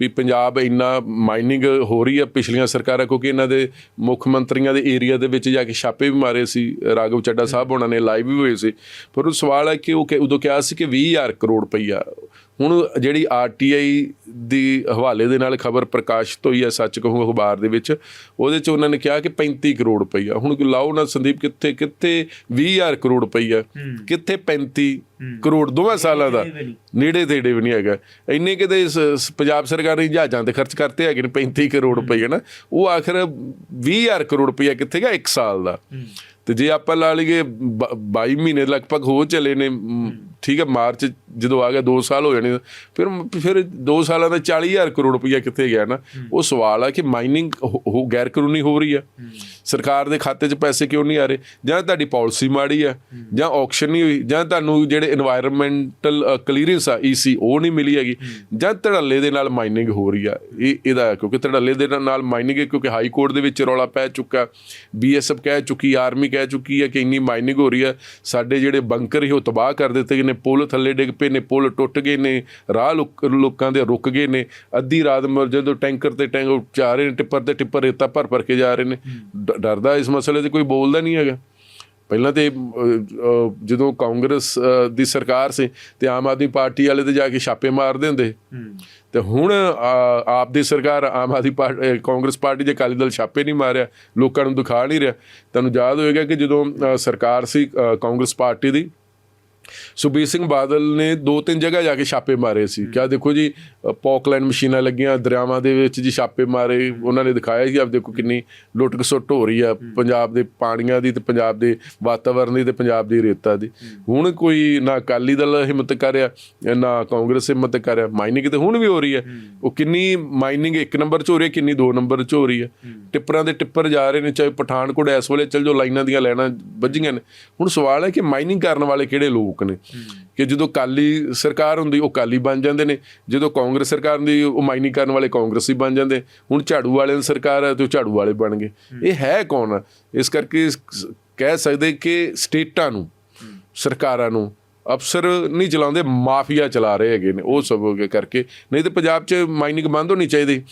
ਵੀ ਪੰਜਾਬ ਇੰਨਾ ਮਾਈਨਿੰਗ ਹੋ ਰਹੀ ਹੈ ਪਿਛਲੀਆਂ ਸਰਕਾਰਾਂ, ਕਿਉਂਕਿ ਇਹਨਾਂ ਦੇ ਮੁੱਖ ਮੰਤਰੀਆਂ ਦੇ ਏਰੀਆ ਦੇ ਵਿੱਚ ਜਾ ਕੇ ਛਾਪੇ ਵੀ ਮਾਰੇ ਸੀ, ਰਾਘਵ ਚੱਡਾ ਸਾਹਿਬ ਉਹਨਾਂ ਨੇ, ਲਾਈਵ ਵੀ ਹੋਏ ਸੀ। ਪਰ ਉਹ ਸਵਾਲ ਹੈ ਕਿ ਉਹ ਕਿ- ਉਦੋਂ ਕਿਹਾ ਸੀ ਕਿ 20000 ਕਰੋੜ ਰੁਪਈਆ ਹੁਣ ਜਿਹੜੀ ਆਰਟੀਆਈ ਦੀ ਹਵਾਲੇ ਦੇ ਨਾਲ ਖਬਰ ਪ੍ਰਕਾਸ਼ਿਤ ਹੋਈ ਹੈ ਸੱਚ ਕਹੂੰ ਅਖਬਾਰ ਦੇ ਵਿੱਚ ਉਹਦੇ ਚ ਉਹਨਾਂ ਨੇ ਕਿਹਾ ਕਿ 35 ਕਰੋੜ ਰੁਪਈਆ ਹੁਣ ਲਾਓ ਨਾ ਸੰਦੀਪ ਕਿੱਥੇ ਕਿੱਥੇ 20000 ਕਰੋੜ ਰੁਪਈਆ ਕਿੱਥੇ 35 ਕਰੋੜ? ਦੋਵਾਂ ਸਾਲਾਂ ਦਾ। ਨੇੜੇ ਤੇੜੇ ਵੀ ਨਹੀਂ ਹੈਗਾ। ਇੰਨੇ ਕਿਤੇ ਪੰਜਾਬ ਸਰਕਾਰ ਨੇ ਜਹਾਜ਼ਾਂ ਤੇ ਖਰਚ ਕਰਤੇ ਹੈਗੇ ਨੇ 35 ਕਰੋੜ ਰੁਪਈਆ ਨਾ। ਉਹ ਆਖਰ 20000 ਕਰੋੜ ਰੁਪਈਆ ਕਿੱਥੇ ਗਿਆ? 1 ਸਾਲ ਦਾ। ਤੇ ਜੇ ਆਪਾਂ ਲਾ ਲਈਏ ਬ- 22 ਮਹੀਨੇ ਲਗਭਗ ਹੋ ਚਲੇ ਨੇ ਠੀਕ ਹੈ ਮਾਰਚ ਜਦੋਂ ਆ ਗਿਆ 2 ਸਾਲ ਹੋ ਜਾਣੇ ਫਿਰ ਫਿਰ 2 ਸਾਲਾਂ ਦਾ 40000 ਕਰੋੜ ਰੁਪਇਆ ਕਿੱਥੇ ਗਿਆ ਨਾ? ਉਹ ਸਵਾਲ ਆ ਕਿ ਮਾਈਨਿੰਗ ਹੋ ਗੈਰ ਕਾਨੂੰਨੀ ਹੋ ਰਹੀ ਆ। ਸਰਕਾਰ ਦੇ ਖਾਤੇ 'ਚ ਪੈਸੇ ਕਿਉਂ ਨਹੀਂ ਆ ਰਹੇ? ਜਾਂ ਤੁਹਾਡੀ ਪਾਲਿਸੀ ਮਾੜੀ ਆ ਜਾਂ ਆਕਸ਼ਨ ਨਹੀਂ ਹੋਈ ਜਾਂ ਤੁਹਾਨੂੰ ਜਿਹੜੇ এনवायरमेंटਲ ਕਲੀਅਰੈਂਸ ਆ ਈਸੀ ਉਹ ਨਹੀਂ ਮਿਲੀ ਹੈਗੀ। ਜਾਂ ਧੜੱਲੇ ਦੇ ਨਾਲ ਮਾਈਨਿੰਗ ਹੋ ਰਹੀ ਆ। ਇਹ ਇਹਦਾ ਕਿਉਂਕਿ ਧੜੱਲੇ ਦੇ ਨਾਲ ਮਾਈਨਿੰਗ ਕਿਉਂਕਿ ਹਾਈ ਕੋਰਟ ਦੇ ਵਿੱਚ ਰੌਲਾ ਪੈ ਚੁੱਕਾ। ਬੀਐਸਐਫ ਕਹਿ ਚੁੱਕੀ ਆਰਮੀ ਕਹਿ ਚੁੱਕੀ ਹੈ ਕਿ ਇੰਨੀ ਮਾਈਨਿੰਗ ਹੋ ਰਹੀ ਆ। ਸਾਡੇ ਜਿਹੜੇ ਬੰਕਰ ਹੀ ਉਹ ਤਬਾਹ ਕਰ ਦਿੱਤੇ ਨੇ ਪੁਲ ਥੱਲੇ ਡਿੱਗ ਪਏ ਨੇ ਪੁਲ ਟੁੱਟ ਗਏ ਨੇ ਰਾਹ ਲੋਕ- ਲੋਕਾਂ ਦੇ ਰੁਕ ਗਏ ਨੇ ਅੱਧੀ ਰਾਤ ਮ ਜਦੋਂ ਟੈਂਕਰ ਤੇ ਟੈਂਕ ਜਾ ਰਹੇ ਨੇ ਟਿੱਪਰ ਤੇ ਟਿੱਪਰ ਰੇਤਾ ਭਰ ਭਰ ਕੇ ਜਾ ਰਹੇ ਨੇ। ਡਰਦਾ ਇਸ ਮਸਲੇ ਤੇ ਕੋਈ ਬੋਲਦਾ ਨਹੀਂ ਹੈਗਾ। ਪਹਿਲਾਂ ਤੇ ਜਦੋਂ ਕਾਂਗਰਸ ਦੀ ਸਰਕਾਰ ਸੀ ਤੇ ਆਮ ਆਦਮੀ ਪਾਰਟੀ ਵਾਲੇ ਤੇ ਜਾ ਕੇ ਛਾਪੇ ਮਾਰਦੇ ਹੁੰਦੇ। ਤੇ ਹੁਣ ਆਪ ਦੀ ਸਰਕਾਰ ਆਮ ਆਦਮੀ ਪਾਰਟੀ ਕਾਂਗਰਸ ਪਾਰਟੀ ਦੇ ਅਕਾਲੀ ਦਲ ਛਾਪੇ ਨਹੀਂ ਮਾਰਿਆ ਲੋਕਾਂ ਨੂੰ ਦਿਖਾ ਨਹੀਂ ਰਿਹਾ। ਤੁਹਾਨੂੰ ਯਾਦ ਹੋਏਗਾ ਕਿ ਜਦੋਂ ਸਰਕਾਰ ਸੀ ਕਾਂਗਰਸ ਪਾਰਟੀ ਦੀ ਸੁਖਬੀਰ ਸਿੰਘ ਬਾਦਲ ਨੇ ਦੋ ਤਿੰਨ ਜਗ੍ਹਾ ਜਾ ਕੇ ਛਾਪੇ ਮਾਰੇ ਸੀ। ਕਿਆ ਦੇਖੋ ਜੀ ਪੌਕਲੈਂਡ ਮਸ਼ੀਨਾਂ ਲੱਗੀਆਂ ਦਰਿਆਵਾਂ ਦੇ ਵਿੱਚ ਜੀ ਛਾਪੇ ਮਾਰੇ ਉਹਨਾਂ ਨੇ ਦਿਖਾਇਆ ਸੀ। ਆਪ ਦੇਖੋ ਕਿੰਨੀ ਲੁੱਟ ਖਸੁੱਟ ਹੋ ਰਹੀ ਆ ਪੰਜਾਬ ਦੇ ਪਾਣੀਆਂ ਦੀ ਤੇ ਪੰਜਾਬ ਦੇ ਵਾਤਾਵਰਣ ਦੀ ਤੇ ਪੰਜਾਬ ਦੀ ਰੇਤਾ ਦੀ। ਹੁਣ ਕੋਈ ਨਾ ਅਕਾਲੀ ਦਲ ਹਿੰਮਤ ਕਰ ਰਿਹਾ ਨਾ ਕਾਂਗਰਸ ਹਿੰਮਤ ਕਰ ਰਿਹਾ। ਮਾਈਨਿੰਗ ਤੇ ਹੁਣ ਵੀ ਹੋ ਰਹੀ ਹੈ। ਉਹ ਕਿੰਨੀ ਮਾਈਨਿੰਗ ਇੱਕ ਨੰਬਰ 'ਚ ਹੋ ਰਹੀ ਹੈ ਕਿੰਨੀ ਦੋ ਨੰਬਰ 'ਚ ਹੋ ਰਹੀ ਹੈ। ਟਿੱਪਰਾਂ ਦੇ ਟਿੱਪਰ ਜਾ ਰਹੇ ਨੇ ਚਾਹੇ ਪਠਾਨਕੋਟ ਇਸ ਵੇਲੇ ਚੱਲ ਜੋ ਲਾਈਨਾਂ ਦੀਆਂ ਲੈਣਾ ਵੱਜੀਆਂ ਨੇ। ਹੁਣ ਸਵਾਲ ਹੈ ਕਿ ਮਾਈਨਿੰਗ ਕਰਨ ਵਾਲੇ ਕਿਹੜੇ ਲੋਕ ਨੇ ਕਿ ਜਦੋਂ ਕਾਲੀ ਸਰਕਾਰ ਹੁੰਦੀ ਉਹ ਕਾਲੀ ਬਣ ਜਾਂਦੇ ਨੇ। ਜਦੋਂ ਕਾਂਗਰਸ ਸਰਕਾਰ ਹੁੰਦੀ ਉਹ ਮਾਈਨਿੰਗ ਕਰਨ ਵਾਲੇ ਕਾਂਗਰਸੀ ਬਣ ਜਾਂਦੇ। ਹੁਣ ਝਾੜੂ ਵਾਲਿਆਂ ਦੀ ਸਰਕਾਰ ਹੈ ਤੇ ਉਹ ਝਾੜੂ ਵਾਲੇ ਬਣ ਗਏ। ਇਹ ਹੈ ਕੌਣ ਇਸ ਕਰਕੇ ਕਹਿ ਸਕਦੇ ਕਿ ਸਟੇਟਾਂ ਨੂੰ ਸਰਕਾਰਾਂ ਨੂੰ ਅਫਸਰ ਨਹੀਂ ਚਲਾਉਂਦੇ ਮਾਫੀਆ ਚਲਾ ਰਹੇ ਹੈਗੇ ਨੇ। ਉਹ ਸਭ ਕਰਕੇ। ਨਹੀਂ ਤੇ ਪੰਜਾਬ 'ਚ ਮਾਈਨਿੰਗ ਬੰਦ ਹੋਣੀ ਚਾਹੀਦੀ।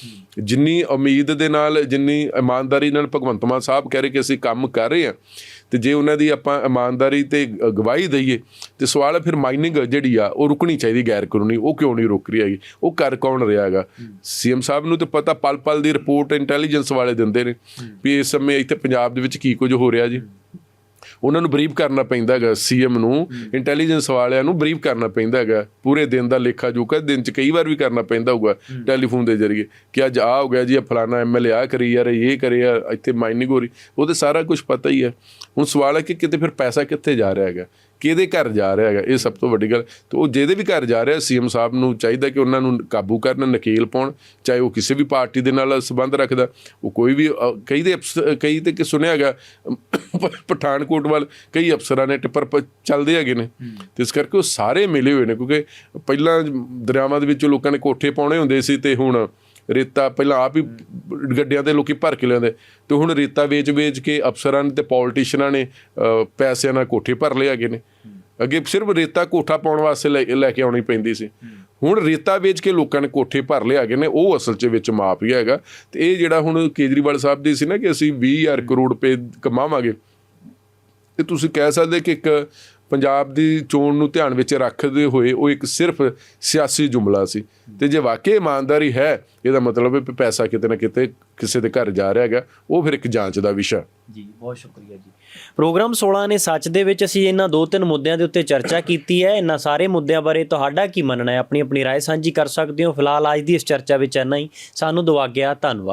ਜਿੰਨੀ ਉਮੀਦ ਦੇ ਨਾਲ ਜਿੰਨੀ ਇਮਾਨਦਾਰੀ ਨਾਲ ਭਗਵੰਤ ਮਾਨ ਸਾਹਿਬ ਕਹਿ ਰਹੇ ਕਿ ਅਸੀਂ ਕੰਮ ਕਰ ਰਹੇ ਹਾਂ ਤੇ ਜੇ ਉਹਨਾਂ ਦੀ ਆਪਾਂ ਇਮਾਨਦਾਰੀ ਤੇ ਗ- ਗਵਾਹੀ ਦਈਏ, ਤੇ ਸਵਾਲ ਹੈ ਫਿਰ ਮਾਈਨਿੰਗ ਜਿਹੜੀ ਆ, ਉਹ ਰੁਕਣੀ ਚਾਹੀਦੀ ਗੈਰ ਕਾਨੂੰਨੀ ਉਹ ਕਿਉਂ ਨਹੀਂ ਰੁਕ ਰਹੀ ਹੈਗੀ? ਉਹ ਕਰ ਕੌਣ ਰਿਹਾ ਹੈਗਾ? ਸੀਐਮ ਸਾਹਿਬ ਨੂੰ ਤੇ ਪਤਾ ਪਲ ਪਲ ਦੀ ਰਿਪੋਰਟ ਇੰਟੈਲੀਜੈਂਸ ਵਾਲੇ ਦਿੰਦੇ ਨੇ ਵੀ ਇਸ ਸਮੇਂ ਇੱਥੇ ਪੰਜਾਬ ਦੇ ਵਿੱਚ ਕੀ ਕੁਝ ਹੋ ਰਿਹਾ ਜੀ। ਉਹਨਾਂ ਨੂੰ ਬਰੀਫ ਕਰਨਾ ਪੈਂਦਾ ਹੈਗਾ, ਸੀਐਮ ਨੂੰ, ਇੰਟੈਲੀਜੈਂਸ ਵਾਲਿਆਂ ਨੂੰ ਬਰੀਫ ਕਰਨਾ ਪੈਂਦਾ ਹੈਗਾ। ਪੂਰੇ ਦਿਨ ਦਾ ਲੇਖਾ ਜੋਖਾ ਦਿਨ ਚ ਕਈ ਵਾਰ ਵੀ ਕਰਨਾ ਪੈਂਦਾ ਹੋਊਗਾ ਟੈਲੀਫੋਨ ਦੇ ਜ਼ਰੀਏ ਕਿ ਅੱਜ ਆ ਹੋ ਗਿਆ ਜੀ, ਇਹ ਫਲਾਣਾ ਐਮਐਲਏ ਆ ਕਰੀ ਯਾਰ, ਇਹ ਕਰੇ ਆ ਇੱਥੇ ਮਾਈਨਿੰਗ ਹੋ ਰਹੀ। ਉਹ ਤੇ ਸਾਰਾ ਕੁਝ ਪਤਾ ਹੀ ਹੈ। ਹੁਣ ਸਵਾਲ ਹੈ ਕਿ ਕਿਤੇ ਫਿਰ ਪੈਸਾ ਕਿੱਥੇ ਜਾ ਰਿਹਾ ਹੈਗਾ? ਕਿਹਦੇ ਘਰ ਜਾ ਰਿਹਾ ਹੈਗਾ? ਇਹ ਸਭ ਤੋਂ ਵੱਡੀ ਗੱਲ। ਤੇ ਉਹ ਜਿਹਦੇ ਵੀ ਘਰ ਜਾ ਰਿਹਾ ਸੀਐਮ ਸਾਹਿਬ ਨੂੰ ਚਾਹੀਦਾ ਕਿ ਉਹਨਾਂ ਨੂੰ ਕਾਬੂ ਕਰਨ ਨਕੇਲ ਪਾਉਣ ਚਾਹੇ ਉਹ ਕਿਸੇ ਵੀ ਪਾਰਟੀ ਦੇ ਨਾਲ ਸੰਬੰਧ ਰੱਖਦਾ। ਉਹ ਕੋਈ ਵੀ ਕਈ ਦੇ ਕਈ ਤੇ ਕਿ ਸੁਣਿਆ ਹੈਗਾ ਪਠਾਨਕੋਟ ਵੱਲ ਕਈ ਅਫਸਰਾਂ ਨੇ ਟਿੱਪਰ ਚੱਲਦੇ ਹੈਗੇ ਨੇ। ਤੇ ਇਸ ਕਰਕੇ ਉਹ ਸਾਰੇ ਮਿਲੇ ਹੋਏ ਨੇ ਕਿਉਂਕਿ ਪਹਿਲਾਂ ਦਰਿਆਵਾਂ ਦੇ ਵਿੱਚ ਲੋਕਾਂ ਨੇ ਕੋਠੇ ਪਾਉਣੇ ਹੁੰਦੇ ਸੀ ਤੇ ਹੁਣ ਰੇਤਾ ਪਹਿਲਾਂ ਆਪ ਹੀ ਗੱਡਿਆਂ ਤੇ ਲੋਕੀ ਭਰ ਕੇ ਲਿਆਉਂਦੇ ਤੇ ਹੁਣ ਰੇਤਾ ਵੇਚ-ਵੇਚ ਕੇ ਅਫਸਰਾਂ ਨੇ ਤੇ ਪੋਲਿਟਿਸ਼ੀਅਨਾਂ ਨੇ ਪੈਸਿਆਂ ਨਾਲ ਕੋਠੇ ਭਰ ਲਏ ਹੈਗੇ ਨੇ। ਅੱਗੇ ਸਿਰਫ ਰੇਤਾ ਕੋਠਾ ਪਾਉਣ ਵਾਸਤੇ ਲੈ ਲੈ ਕੇ ਆਉਣੀ ਪੈਂਦੀ ਸੀ। ਹੁਣ ਰੇਤਾ ਵੇਚ ਕੇ ਲੋਕਾਂ ਨੇ ਕੋਠੇ ਭਰ ਲਏ ਹੈਗੇ ਨੇ, ਉਹ ਅਸਲ 'ਚ ਵਿੱਚ ਮਾਪ ਹੀ ਹੈਗਾ। ਤੇ ਇਹ ਜਿਹੜਾ ਹੁਣ ਕੇਜਰੀਵਾਲ ਸਾਹਿਬ ਦੀ ਸੀ ਨਾ ਕਿ ਅਸੀਂ 20000 ਕਰੋੜ ਰੁਪਏ ਕਮਾਵਾਂਗੇ। ਤੇ ਤੁਸੀਂ ਕਹਿ ਸਕਦੇ ਕਿ ਇੱਕ ਪੰਜਾਬ ਦੀ ਚੋਣ ਨੂੰ ਧਿਆਨ ਵਿੱਚ ਰੱਖਦੇ ਹੋਏ ਉਹ ਇੱਕ ਸਿਰਫ ਸਿਆਸੀ ਜੁਮਲਾ ਸੀ ਤੇ ਜੇ ਵਾਕਈ ਇਮਾਨਦਾਰੀ ਹੈ ਇਹਦਾ ਮਤਲਬ ਹੈ ਵੀ ਪੈਸਾ ਕਿਤੇ ਨਾ ਕਿਤੇ ਕਿਸੇ ਦੇ ਘਰ ਜਾ ਰਿਹਾ ਹੈਗਾ ਉਹ ਫਿਰ ਇੱਕ ਜਾਂਚ ਦਾ ਵਿਸ਼ਾ ਜੀ ਬਹੁਤ ਸ਼ੁਕਰੀਆ ਜੀ ਪ੍ਰੋਗਰਾਮ 16 ਨੇ ਸੱਚ ਦੇ ਵਿੱਚ ਅਸੀਂ ਇਹਨਾਂ ਦੋ ਤਿੰਨ ਮੁੱਦਿਆਂ ਦੇ ਉੱਤੇ ਚਰਚਾ ਕੀਤੀ ਹੈ ਇਹਨਾਂ ਸਾਰੇ ਮੁੱਦਿਆਂ ਬਾਰੇ ਤੁਹਾਡਾ ਕੀ ਮੰਨਣਾ ਹੈ ਆਪਣੀ ਆਪਣੀ رائے ਸਾਂਝੀ ਕਰ ਸਕਦੇ ਹੋ ਫਿਲਹਾਲ ਅੱਜ ਦੀ ਇਸ ਚਰਚਾ ਵਿੱਚ ਇੰਨਾ ਹੀ ਸਾਨੂੰ ਦਵਾ ਗਿਆ ਧੰਨਵਾਦ